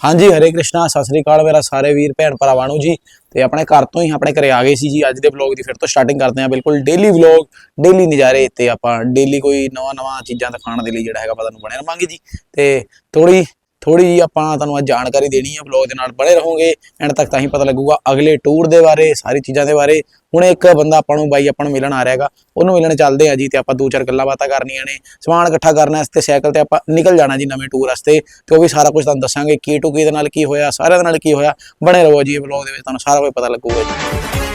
ਹਾਂਜੀ, ਹਰੇ ਕ੍ਰਿਸ਼ਨਾ, ਸਤਿ ਸ੍ਰੀ ਅਕਾਲ ਮੇਰਾ ਸਾਰੇ ਵੀਰ, ਭੈਣ ਭਰਾਵਾਂ ਨੂੰ ਜੀ। ਤੇ ਆਪਣੇ ਘਰ ਤੋਂ ਹੀ ਆਪਣੇ ਘਰੇ ਆ ਗਏ ਸੀ ਜੀ। ਅੱਜ ਦੇ ਵਲੌਗ ਦੀ ਫਿਰ ਤੋਂ ਸਟਾਰਟਿੰਗ ਕਰਦੇ ਹਾਂ। ਬਿਲਕੁਲ ਡੇਲੀ ਵਲੌਗ ਡੇਲੀ ਨਜ਼ਾਰੇ ਤੇ ਆਪਾਂ ਡੇਲੀ ਕੋਈ ਨਵਾਂ ਨਵਾਂ ਚੀਜ਼ਾਂ ਦਿਖਾਉਣ ਦੇ ਲਈ ਜਿਹੜਾ ਹੈਗਾ ਆਪਾਂ ਤੁਹਾਨੂੰ ਬਣਿਆ ਰਵਾਂਗੇ ਜੀ। ਤੇ ਥੋੜੀ ਥੋੜੀ ਜੀ ਆਪਾਂ ਤੁਹਾਨੂੰ ਅੱਜ ਜਾਣਕਾਰੀ ਦੇਣੀ ਹੈ ਵਲੌਗ ਦੇ ਨਾਲ ਬਣੇ ਰਹੋਗੇ। ਐਂਡ ਤੱਕ ਤਾਂ ਹੀ ਪਤਾ ਲੱਗੂਗਾ ਅਗਲੇ ਟੂਰ ਦੇ ਬਾਰੇ, ਸਾਰੀ ਚੀਜ਼ਾਂ ਦੇ ਬਾਰੇ। ਹੁਣ ਇੱਕ ਬੰਦਾ ਆਪਾਂ ਨੂੰ ਬਾਈ ਆਪਾਂ ਨੂੰ ਮਿਲਣ ਆ ਰਿਹਾ ਹੈਗਾ। ਉਹਨੂੰ ਮਿਲਣ ਚੱਲਦੇ ਆ ਜੀ ਤੇ ਆਪਾਂ ਦੋ ਚਾਰ ਗੱਲਾਂ ਬਾਤਾਂ ਕਰਨੀਆਂ ਨੇ। ਸਮਾਨ ਇਕੱਠਾ ਕਰਨਾ ਵਾਸਤੇ ਸਾਈਕਲ ਤੇ ਆਪਾਂ ਨਿਕਲ ਜਾਣਾ ਜੀ ਨਵੇਂ ਟੂਰ ਵਾਸਤੇ। ਤੇ ਉਹ ਵੀ ਸਾਰਾ ਕੁਝ ਤੁਹਾਨੂੰ ਦੱਸਾਂਗੇ, ਕੀ ਟੂ ਕੀ ਦੇ ਨਾਲ ਕੀ ਹੋਇਆ, ਸਾਰਿਆਂ ਦੇ ਨਾਲ ਕੀ ਹੋਇਆ। ਬਣੇ ਰਹੋ ਜੀ ਇਹ ਵਲੌਗ ਦੇ ਵਿੱਚ, ਤੁਹਾਨੂੰ ਸਾਰਾ ਕੁਝ ਪਤਾ ਲੱਗੂਗਾ ਜੀ।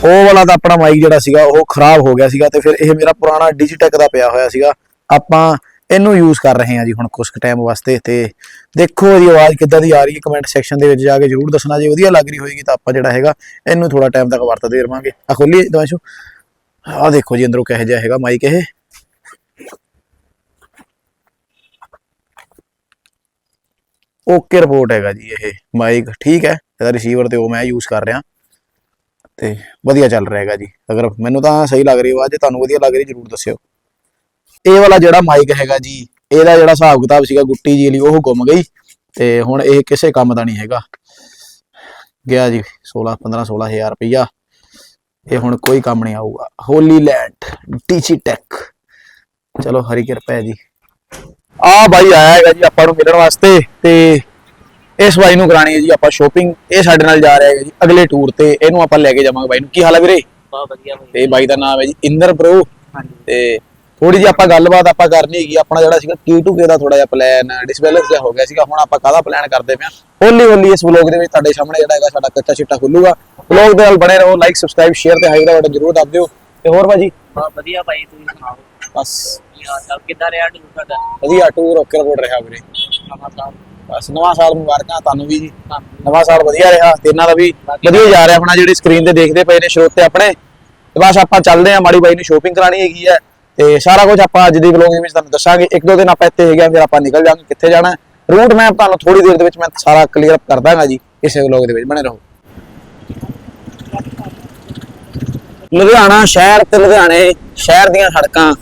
ਉਹ ਵਾਲਾ ਤਾਂ ਆਪਣਾ ਮਾਈਕ ਜਿਹੜਾ ਸੀਗਾ, ਉਹ ਖਰਾਬ ਹੋ ਗਿਆ ਸੀਗਾ ਤੇ ਫਿਰ ਇਹ ਮੇਰਾ ਪੁਰਾਣਾ ਡਿਜੀਟੈਕ ਦਾ ਪਿਆ ਹੋਇਆ ਸੀਗਾ। ਆਪਾਂ ਇਹਨੂੰ ਯੂਜ਼ ਕਰ ਰਹੇ ਹਾਂ ਜੀ ਹੁਣ ਕੁਝ ਟਾਈਮ ਵਾਸਤੇ ਤੇ ਦੇਖੋ ਇਹਦੀ ਆਵਾਜ਼ ਕਿੱਦਾਂ ਦੀ ਆ ਰਹੀ ਹੈ। ਕਮੈਂਟ ਸੈਕਸ਼ਨ ਦੇ ਵਿੱਚ ਜਾ ਕੇ ਜਰੂਰ ਦੱਸਣਾ। ਜੇ ਵਧੀਆ ਲੱਗ ਰਹੀ ਹੋਏਗੀ ਤਾਂ ਆਪਾਂ ਜਿਹੜਾ ਹੈਗਾ, ਇਹਨੂੰ ਥੋੜਾ ਟਾਈਮ ਤੱਕ ਵਰਤਦੇ ਰਵਾਂਗੇ। ਆ ਖੋਲੀਏ ਦਵਾਸ਼ੋ। ਆ ਦੇਖੋ ਜੀ ਅੰਦਰੋਂ ਕਿਹੋ ਜਿਹਾ ਹੈਗਾ ਮਾਈਕ ਇਹ। ਓਕੇ ਰਿਪੋਰਟ ਹੈਗਾ ਜੀ ਇਹ ਮਾਈਕ ਠੀਕ ਹੈ, ਇਹਦਾ ਰਿਸੀਵਰ ਤੇ ਉਹ ਮੈਂ ਯੂਜ਼ ਕਰ ਰਿਹਾ। ਤੇ ਵਧੀਆ ਚੱਲ ਰਿਹਾ ਹੈਗਾ ਜੀ। ਅਗਰ ਮੈਨੂੰ ਤਾਂ ਸਹੀ ਲੱਗ ਰਹੀ ਆਵਾਜ਼ ਜੇ ਤੁਹਾਨੂੰ ਵਧੀਆ ਲੱਗ ਰਹੀ, ਜਰੂਰ ਦੱਸਿਓ। ਇਹ ਵਾਲਾ ਜਿਹੜਾ ਮਾਈਕ ਹੈਗਾ ਜੀ, ਇਹਦਾ ਜਿਹੜਾ ਹਿਸਾਬ ਕਿਤਾਬ ਸੀਗਾ ਗੁੱਟੀ ਜੀ ਲਈ ਉਹ ਗੁੰਮ ਗਈ ਤੇ ਹੁਣ ਇਹ ਕਿਸੇ ਕੰਮ ਦਾ ਨਹੀਂ ਹੈਗਾ। ਗਿਆ ਜੀ 16 15 16000 ਰੁਪਈਆ। ਇਹ ਹੁਣ ਕੋਈ ਕੰਮ ਨਹੀਂ ਆਊਗਾ। ਹੋਲੀ ਲੈਂਡ ਡੀਜੀ ਟੈਕ ਚਲੋ, ਹਰੀ ਕਿਰਪਾ ਹੈ ਜੀ। ਆ ਬਾਈ ਆਇਆ ਹੈਗਾ ਜੀ ਆਪਾਂ ਨੂੰ ਮਿਲਣ ਵਾਸਤੇ ਤੇ ਇਸ ਬਾਈ ਨੂੰ ਕਰਾਣੀ ਹੈ ਜੀ ਆਪਾਂ ਸ਼ੋਪਿੰਗ ਇਹ ਸਾਡੇ ਨਾਲ ਜਾ ਰਿਹਾ ਹੈਗਾ ਜੀ ਅਗਲੇ ਟੂਰ ਤੇ ਇਹਨੂੰ ਆਪਾਂ ਲੈ ਕੇ ਜਾਵਾਂਗੇ ਬਾਈ ਨੂੰ। ਕੀ ਹਾਲ ਹੈ ਵੀਰੇ? ਬਹੁਤ ਵਧੀਆ ਤੇ ਬਾਈ ਦਾ ਨਾਮ ਹੈ ਜੀ ਇੰਦਰ ਪ੍ਰੋ ਹਾਂਜੀ। ਤੇ ਥੋੜੀ ਜਿਹੀ ਆਪਾਂ ਗੱਲਬਾਤ ਆਪਾਂ ਕਰਨੀ ਹੈਗੀ ਆਪਣਾ ਜਿਹੜਾ ਸੀਗਾ Q2K ਦਾ ਥੋੜਾ ਜਿਹਾ ਪਲਾਨ ਡਿਸਬੈਲੈਂਸ ਜਿਹਾ ਹੋ ਗਿਆ ਸੀਗਾ ਹੁਣ ਆਪਾਂ ਕਾਹਦਾ ਪਲਾਨ ਕਰਦੇ ਪਿਆ ਹੌਲੀ ਹੌਲੀ ਇਸ ਵਲੌਗ ਦੇ ਵਿੱਚ ਤੁਹਾਡੇ ਸਾਹਮਣੇ ਜਿਹੜਾ ਹੈਗਾ ਸਾਡਾ ਕੱਚਾ ਚਿੱਟਾ ਖੁੱਲੂਗਾ। ਵਲੌਗ ਦੇ ਨਾਲ ਬਣੇ ਰਹੋ ਲਾਈਕ ਸਬਸਕ੍ਰਾਈਬ ਸ਼ੇਅਰ ਤੇ ਹਾਈ ਦਾ ਬਟਨ ਜ਼ਰੂਰ ਦੱਬ ਦਿਓ। ਤੇ ਹੋਰ ਭਾਜੀ? ਬਹੁਤ ਵਧੀਆ ਭਾਈ ਤੁਸੀਂ ਸੁਣਾਓ? ਬਸ। ਕੀ ਹਾਲ ਚਾਲ ਕਿੱਦਾਂ ਰਿਹਾ ਟੂਰ ਤੁਹਾਡਾ? ਵਧੀਆ ਟੂਰ ਓਕੇ ਰਿਪੋਰਟ ਰਿਹਾ ਵੀਰੇ। ਬਸ ਨਵਾਂ ਸਾਲ ਮੁਬਾਰਕਾਂ ਤੁਹਾਨੂੰ ਵੀ ਜੀ। ਨਵਾਂ ਸਾਲ ਵਧੀਆ ਰਿਹਾ ਤੇ ਇਹਨਾਂ ਦਾ ਵੀ ਵਧੀਆ ਜਾ ਰਿਹਾ ਆਪਣਾ ਜਿਹੜੀ ਸਕਰੀਨ ਤੇ ਦੇਖਦੇ ਪਏ ਨੇ ਸਰੋਤੇ ਆਪਣੇ। ਤੇ ਬਸ ਆਪਾਂ ਚੱਲਦੇ ਆਂ ਮਾੜੀ ਬਾਈ ਨੂੰ ਸ਼ੋਪਿੰਗ ਕਰਾਣੀ ਹੈਗੀ ਹੈ। ਤੇ ਸਾਰਾ ਕੁਝ ਆਪਾਂ ਅੱਜ ਦੀ ਵਲੌਗ ਵਿੱਚ ਤੁਹਾਨੂੰ ਦੱਸਾਂਗੇ। ਇੱਕ ਦੋ ਦਿਨ ਆਪਾਂ ਇੱਥੇ ਹੈਗੇ ਆਂ, ਫਿਰ ਆਪਾਂ ਨਿਕਲ ਜਾਵਾਂਗੇ ਕਿੱਥੇ ਜਾਣਾ ਰੂਟ ਮੈਂ ਤੁਹਾਨੂੰ ਥੋੜੀ ਦੇਰ ਦੇ ਵਿੱਚ ਮੈਂ ਸਾਰਾ ਕਲੀਅਰ ਅਪ ਕਰ ਦਾਂਗਾ ਜੀ ਇਸੇ ਵਲੌਗ ਦੇ ਵਿੱਚ। ਬਣੇ ਰਹੋ। ਲੁਧਿਆਣਾ ਸ਼ਹਿਰ ਤੇ ਲੁਧਿਆਣੇ ਸ਼ਹਿਰ ਦੀਆਂ ਸੜਕਾਂ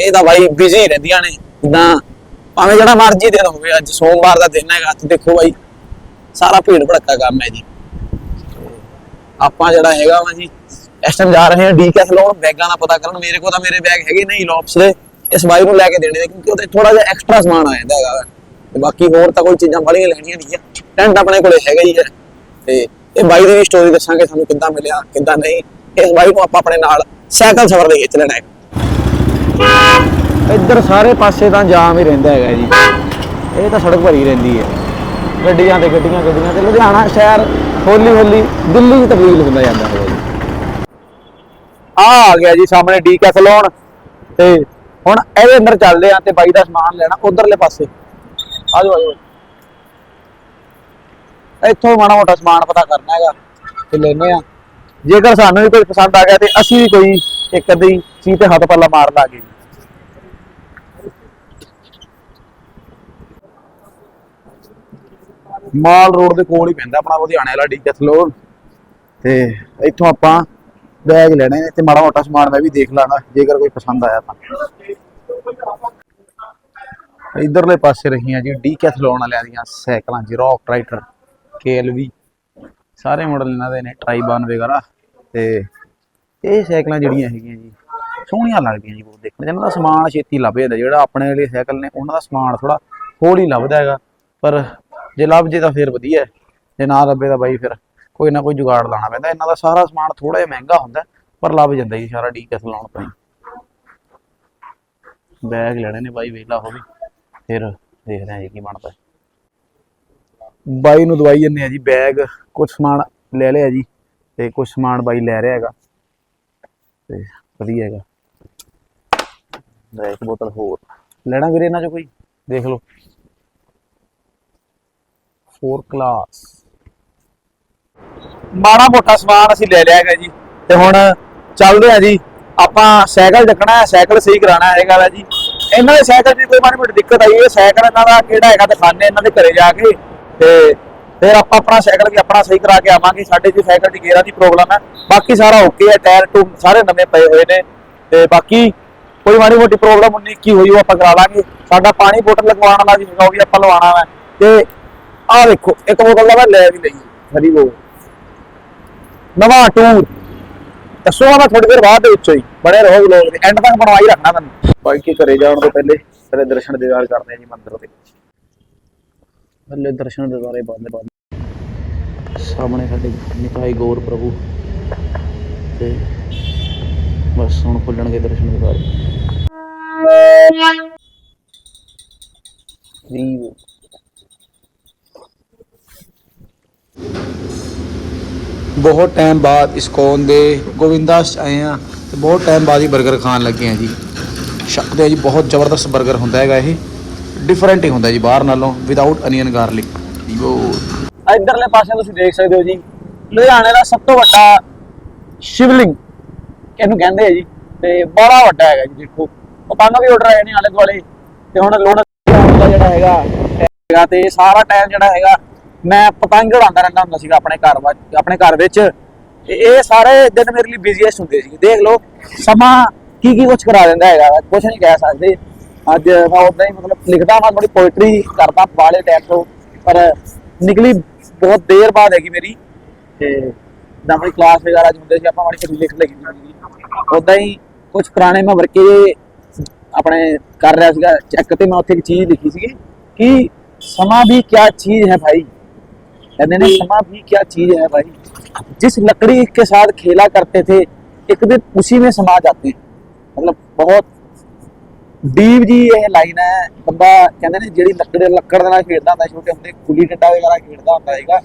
ਇਹ ਤਾਂ ਬਾਈ ਬਿਜ਼ੀ ਰਹਿੰਦੀਆਂ ਨੇ। ਜਿੱਦਾਂ ਭਾਵੇਂ ਜਿਹੜਾ ਮਰਜ਼ੀ ਦਿਨ ਹੋਵੇ, ਅੱਜ ਸੋਮਵਾਰ ਦਾ ਦਿਨ ਹੈਗਾ, ਤੇ ਦੇਖੋ ਬਾਈ, ਸਾਰਾ ਭੀੜ ਭੜੱਕਾ ਕੰਮ ਹੈ ਜੀ। ਆਪਾਂ ਜਿਹੜਾ ਹੈਗਾ ਵਾ ਜੀ, ਇਸ ਟਾਈਮ ਜਾ ਰਹੇ ਹਾਂ ਡੀਕੈਥਲੋਨ ਬੈਗਾਂ ਦਾ ਪਤਾ ਕਰਨ, ਮੇਰੇ ਕੋਲ ਤਾਂ ਮੇਰੇ ਬੈਗ ਹੈਗੇ ਨਹੀਂ ਲੌਪਸ ਦੇ, ਇਸ ਬਾਈ ਨੂੰ ਲੈ ਕੇ ਦੇਣੇ ਨੇ, ਕਿਉਂਕਿ ਉਹਦੇ ਥੋੜਾ ਜਿਹਾ ਐਕਸਟਰਾ ਸਮਾਨ ਆ ਜਾਂਦਾ ਹੈਗਾ ਵਾ। ਤੇ ਬਾਕੀ ਹੋਰ ਤਾਂ ਕੋਈ ਚੀਜ਼ਾਂ ਬੜੀਆਂ ਲੈਣੀਆਂ ਨਹੀਂ ਆ। ਟੈਂਟ ਆਪਣੇ ਕੋਲੇ ਹੈਗਾ ਹੀ ਹੈ ਤੇ ਇਹ ਬਾਈ ਦੀ ਵੀ ਸਟੋਰੀ ਦੱਸਾਂਗੇ ਸਾਨੂੰ ਕਿੱਦਾਂ ਮਿਲਿਆ, ਕਿੱਦਾਂ ਨਹੀਂ। ਇਸ ਬਾਈ ਨੂੰ ਆਪਾਂ ਆਪਣੇ ਨਾਲ ਸਾਈਕਲ ਸਫ਼ਰ ਦੇ ਵਿੱਚ ਲੈਣਾ ਹੈ। ਇੱਧਰ ਸਾਰੇ ਪਾਸੇ ਤਾਂ ਜਾਮ ਹੀ ਰਹਿੰਦਾ ਹੈਗਾ ਜੀ। ਇਹ ਤਾਂ ਸੜਕ ਭਰੀ ਰਹਿੰਦੀ ਹੈ। ਗੱਡੀਆਂ ਤੇ ਗੱਡੀਆਂ ਗੱਡੀਆਂ ਤੇ ਲੁਧਿਆਣਾ ਸ਼ਹਿਰ ਹੌਲੀ ਹੌਲੀ, ਦਿੱਲੀ 'ਚ ਤਬਦੀਲ ਹੁੰਦਾ ਜਾਂਦਾ ਹੈ ਜੀ। ਆ ਆ ਗਿਆ ਜੀ ਸਾਹਮਣੇ ਡੀ ਕੈਥਲੋਨ ਤੇ ਹੁਣ ਇਹਦੇ ਅੰਦਰ ਚੱਲਦੇ ਆ ਤੇ ਬਾਈ ਦਾ ਸਮਾਨ ਲੈਣਾ ਉਧਰਲੇ ਪਾਸੇ। ਆ ਜਾਓ ਆ ਜਾਓ। ਇੱਥੋਂ ਮਾੜਾ ਮੋਟਾ ਸਮਾਨ ਪਤਾ ਕਰਨਾ ਹੈਗਾ ਤੇ ਲੈਨੇ ਆ ਜੇਕਰ ਸਾਨੂੰ ਵੀ ਕੋਈ ਪਸੰਦ ਆ ਗਿਆ ਤੇ ਅਸੀਂ ਵੀ ਕੋਈ ਇੱਕ ਅੱਧੀ ਚੀਜ਼ ਤੇ ਹੱਥ ਪੱਲਾ ਮਾਰ ਲਾਂਗੇ ਮਾਲ ਰੋਡ ਦੇ ਕੋਲ ਹੀ ਪੈਂਦਾ ਆਪਣਾ ਲੁਧਿਆਣੇ ਵਾਲਾ ਡੀਕੈਥਲੋਨ ਤੇ ਇੱਥੋਂ ਆਪਾਂ ਬੈਗ ਲੈਣੇ ਨੇ ਤੇ ਮਾੜਾ ਮੋਟਾ ਸਮਾਨ ਮੈਂ ਵੀ ਦੇਖ ਲਾਂਗਾ, ਜੇਕਰ ਕੋਈ ਪਸੰਦ ਆਇਆ ਤਾਂ। ਇਧਰਲੇ ਪਾਸੇ ਰਹੀਆਂ ਜੀ ਡੀਕੈਥਲੋਨ ਵਾਲਿਆਂ ਦੀਆਂ ਸਾਈਕਲਾਂ ਜੀ, ਰੌਕ ਟਰਾਈਟਰ ਕੇਐਲਵੀ। ਸਾਰੇ ਮਾਡਲ ਇਹਨਾਂ ਦੇ ਨੇ ਟਰਾਈਬਾਨ ਵਗੈਰਾ। ਤੇ ਇਹ ਸਾਈਕਲਾਂ ਜਿਹੜੀਆਂ ਹੈਗੀਆਂ ਜੀ, ਸੋਹਣੀਆਂ ਲੱਗਦੀਆਂ ਜੀ ਬਹੁਤ ਦੇਖਣ 'ਚ। ਦਾ ਸਮਾਨ ਛੇਤੀ ਲੱਭ ਜਾਂਦਾ ਜਿਹੜਾ ਆਪਣੇ ਵਾਲੇ ਸਾਈਕਲ ਨੇ, ਉਹਨਾਂ ਦਾ ਸਮਾਨ ਥੋੜਾ ਹੀ ਲੱਭਦਾ ਹੈਗਾ। ਪਰ ਜੇ ਲੱਭ ਜੇ ਤਾਂ ਫਿਰ ਵਧੀਆ ਜੇ ਨਾ ਲੱਭੇ ਤਾਂ ਬਾਈ ਫਿਰ ਕੋਈ ਨਾ ਕੋਈ ਜੁਗਾੜ ਲਾਉਣਾ ਪੈਂਦਾ। ਇਹਨਾਂ ਦਾ ਸਾਰਾ ਸਮਾਨ ਥੋੜਾ ਜਿਹਾ ਮਹਿੰਗਾ ਹੁੰਦਾ ਪਰ ਲੱਭ ਜਾਂਦਾ ਜੀ ਸਾਰਾ ਡੀਕੈਸ ਲਾਉਣ ਤੋਂ ਬੈਗ ਲੈਣੇ ਨੇ ਬਾਈ ਵੇਲਾ ਉਹ ਵੀ। ਫਿਰ ਦੇਖਦੇ ਹਾਂ ਜੀ ਕੀ ਬਣਦਾ ਬਾਈ ਨੂੰ ਦਵਾਈ ਜੰਨੇ ਆ ਜੀ, ਬੈਗ ਕੁਝ ਸਮਾਨ ਲੈ ਲਿਆ ਜੀ, ਤੇ ਕੁਝ ਸਮਾਨ ਬਾਈ ਲੈ ਰਿਹਾ ਹੈਗਾ। ਤੇ ਵਧੀਆ ਹੈਗਾ। ਲੈ ਇੱਕ ਬੋਤਲ ਹੋਰ। ਲੈਣਾ ਵੀਰੇ ਇਹਨਾਂ ਚ ਕੋਈ? ਦੇਖ ਲਓ। 4 ਕਲਾਸ ਮਾੜਾ ਮੋਟਾ ਸਮਾਨ ਅਸੀਂ ਲੈ ਲਿਆ ਹੈਗਾ ਜੀ। ਤੇ ਹੁਣ ਚੱਲਦੇ ਆ ਜੀ। ਆਪਾਂ ਸਾਈਕਲ ਚੱਕਣਾ ਹੈ, ਸਾਈਕਲ ਸਹੀ ਕਰਾਉਣਾ ਹੈਗਾ ਵਾ ਜੀ। ਇਹਨਾਂ ਦੇ ਸਾਈਕਲ ਦੀ ਕੋਈ ਮਾੜੀ ਮੋਟੀ ਦਿੱਕਤ ਆਈ ਹੈ। ਸਾਈਕਲ ਇਹਨਾਂ ਦਾ ਕਿਹੜਾ ਹੈਗਾ ਦਿਖਾਣੇ ਇਹਨਾਂ ਦੇ ਘਰੇ ਜਾ ਕੇ। ਤੇ ਫਿਰ ਆਪਾਂ ਆਪਣਾ ਸਾਈਕਲ ਵੀ ਆਪਣਾ ਸਹੀ ਕਰਾ ਕੇ ਆਵਾਂਗੇ। ਸਾਡੇ ਜੀ ਸਾਈਕਲ ਦੀ ਗੇਅਰਾਂ ਦੀ ਪ੍ਰੋਬਲਮ ਹੈ। ਬਾਕੀ ਸਾਰਾ ਓਕੇ ਹੈ। ਟਾਇਰ ਟੂ ਸਾਰੇ ਨਵੇਂ ਪਏ ਹੋਏ ਨੇ। ਤੇ ਬਾਕੀ ਕੋਈ ਮਾੜੀ ਮੋਟੀ ਪ੍ਰੋਬਲਮ ਉਨੀ ਕੀ ਹੋਈ ਉਹ ਆਪਾਂ ਕਰਾ ਲਾਂਗੇ। ਸਾਡਾ ਪਾਣੀ ਬੋਟਲ ਲਗਵਾਉਣ ਵਾਲਾ ਵੀ ਹੈਗਾ, ਉਹ ਵੀ ਆਪਾਂ ਲਵਾਉਣਾ ਵਾ। ਤੇ ਆਹ ਦੇਖੋ ਇੱਕ ਬੋਤਲ ਦਾ ਮੈਂ ਲੈ ਵੀ ਲਈ ਹਰੀ ਬੋ ਨਵਾਂ ਟੂ ਦੱਸੋ ਮੈਂ ਥੋੜੀ ਦੇਰ ਬਾਅਦ ਦੇ ਵਿੱਚੋਂ ਹੀ ਬੜੇ ਰਹੋ ਲੋਕ ਦੇ। ਐਂਡ ਤੱਕ ਬਣਵਾਈ ਰੱਖਣਾ ਤੁਹਾਨੂੰ ਬਾਈ ਕੀ ਘਰੇ ਜਾਣ ਤੋਂ ਪਹਿਲੇ? ਪਹਿਲੇ ਦਰਸ਼ਨ ਦੀਦਾਰ ਕਰਦੇ ਆ ਜੀ ਮੰਦਿਰ ਦੇ। ਪਹਿਲੇ ਦਰਸ਼ਨ ਦੀਦਾਰੇ ਬੰਦ ਬੰਦ ਸਾਹਮਣੇ ਸਾਡੇ ਨਿਤਾਈ ਗੌਰ ਪ੍ਰਭੂ। ਤੇ ਬਸ ਹੁਣ ਖੁੱਲਣਗੇ ਦਰਸ਼ਨ ਦੀਦਾਰ ਵੀਵੋ ਬਹੁਤ ਟਾਈਮ ਬਾਅਦ ਇਸਕੋਨ ਦੇ ਗੋਵਿੰਦਾਸ ਆਏ ਆ ਤੇ ਬਹੁਤ ਟਾਈਮ ਬਾਅਦ ਹੀ 버ਗਰ ਖਾਣ ਲੱਗੇ ਆ ਜੀ। ਸ਼ੱਕਦੇ ਆ ਜੀ, ਬਹੁਤ ਜ਼ਬਰਦਸਤ 버ਗਰ ਹੁੰਦਾ ਹੈਗਾ ਇਹ। ਡਿਫਰੈਂਟ ਹੀ ਹੁੰਦਾ ਜੀ ਬਾਹਰ ਨਾਲੋਂ ਵਿਦਆਊਟ ਅਨੀਅਨ ਗਾਰਲਿਕ ਵੀਵੋ ਇਧਰਲੇ ਪਾਸੇ ਤੁਸੀਂ ਦੇਖ ਸਕਦੇ ਹੋ ਜੀ, ਲੁਧਿਆਣੇ ਦਾ ਸਭ ਤੋਂ ਵੱਡਾ ਸ਼ਿਵਲਿੰਗ ਇਹਨੂੰ ਕਹਿੰਦੇ ਆ ਜੀ, ਤੇ ਬੜਾ ਵੱਡਾ ਹੈਗਾ ਜੀ ਦੇਖੋ। ਪਤੰਗ ਵੀ ਉੱਡ ਰਹੇ ਨੇ ਆਲੇ ਦੁਆਲੇ, ਤੇ ਹੁਣ ਲੋੜ ਦਾ ਜਿਹੜਾ ਹੈਗਾ ਹੈਗਾ ਤੇ ਸਾਰਾ ਟਾਈਮ ਜਿਹੜਾ ਹੈਗਾ ਮੈਂ ਪਤੰਗ ਉਡਾਉਂਦਾ ਰਹਿੰਦਾ ਹੁੰਦਾ ਸੀਗਾ ਆਪਣੇ ਘਰ ਵਾ- ਆਪਣੇ ਘਰ ਵਿੱਚ। ਤੇ ਇਹ ਸਾਰੇ ਦਿਨ ਮੇਰੇ ਲਈ ਬਿਜ਼ੀਐਸਟ ਹੁੰਦੇ ਸੀ ਦੇਖ ਲਓ, ਸਮਾਂ ਕੀ ਕੀ ਕੁਝ ਕਰਾ ਦਿੰਦਾ ਹੈਗਾ। ਕੁਝ ਨਹੀਂ ਕਹਿ ਸਕਦੇ। ਅੱਜ ਮੈਂ ਉਦਾਂ ਹੀ ਮਤਲਬ ਲਿਖਦਾ ਹਾਂ ਥੋੜੀ ਪੋਇਟਰੀ ਕਰਦਾ ਬਾਲੇ ਟਾਈਮ ਤੋਂ, ਪਰ ਨਿਕਲੀ ਬਹੁਤ ਦੇਰ ਬਾਅਦ ਹੈਗੀ ਮੇਰੀ। ਤੇ ਜਿੱਦਾਂ ਮੇਰੀ ਕਲਾਸ ਵਗੈਰਾ ਚ ਹੁੰਦੇ ਸੀ, ਆਪਾਂ ਮਾੜੀ ਜਿਹੀ ਲਿਖ ਲਈ ਹੁੰਦੀ ਉਦਾਂ ਹੀ ਕੁਝ ਪੁਰਾਣੇ ਮੈਂ ਵਰਕੇ ਆਪਣੇ ਕਰ ਰਿਹਾ ਸੀਗਾ। ਚੈੱਕ ਤੇ ਮੈਂ ਉੱਥੇ ਇੱਕ ਚੀਜ਼ ਲਿਖੀ ਸੀਗੀ ਕਿ ਸਮਾਂ ਵੀ ਕਿਆ ਚੀਜ਼ ਹੈ ਭਾਈ? कहते ने समा भी क्या चीज है भाई जिस लकड़ी के साथ खेला करते थे एक दिन उसी में समा जाते हैं मतलब बहुत ਡੀਪ ਜੀ ਇਹ ਲਾਈਨ ਹੈ ਬੰਦਾ ਕਹਿੰਦੇ ਨੇ ਜਿਹੜੀ ਲੱਕੜ ਲੱਕੜ ਦੇ ਨਾਲ ਖੇਡਦਾ ਹੁੰਦਾ ਛੋਟੇ ਹੁੰਦੇ ਗੁੱਲੀ ਡੰਡਾ ਵਗੈਰਾ ਖੇਡਦਾ ਹੁੰਦਾ ਹੈਗਾ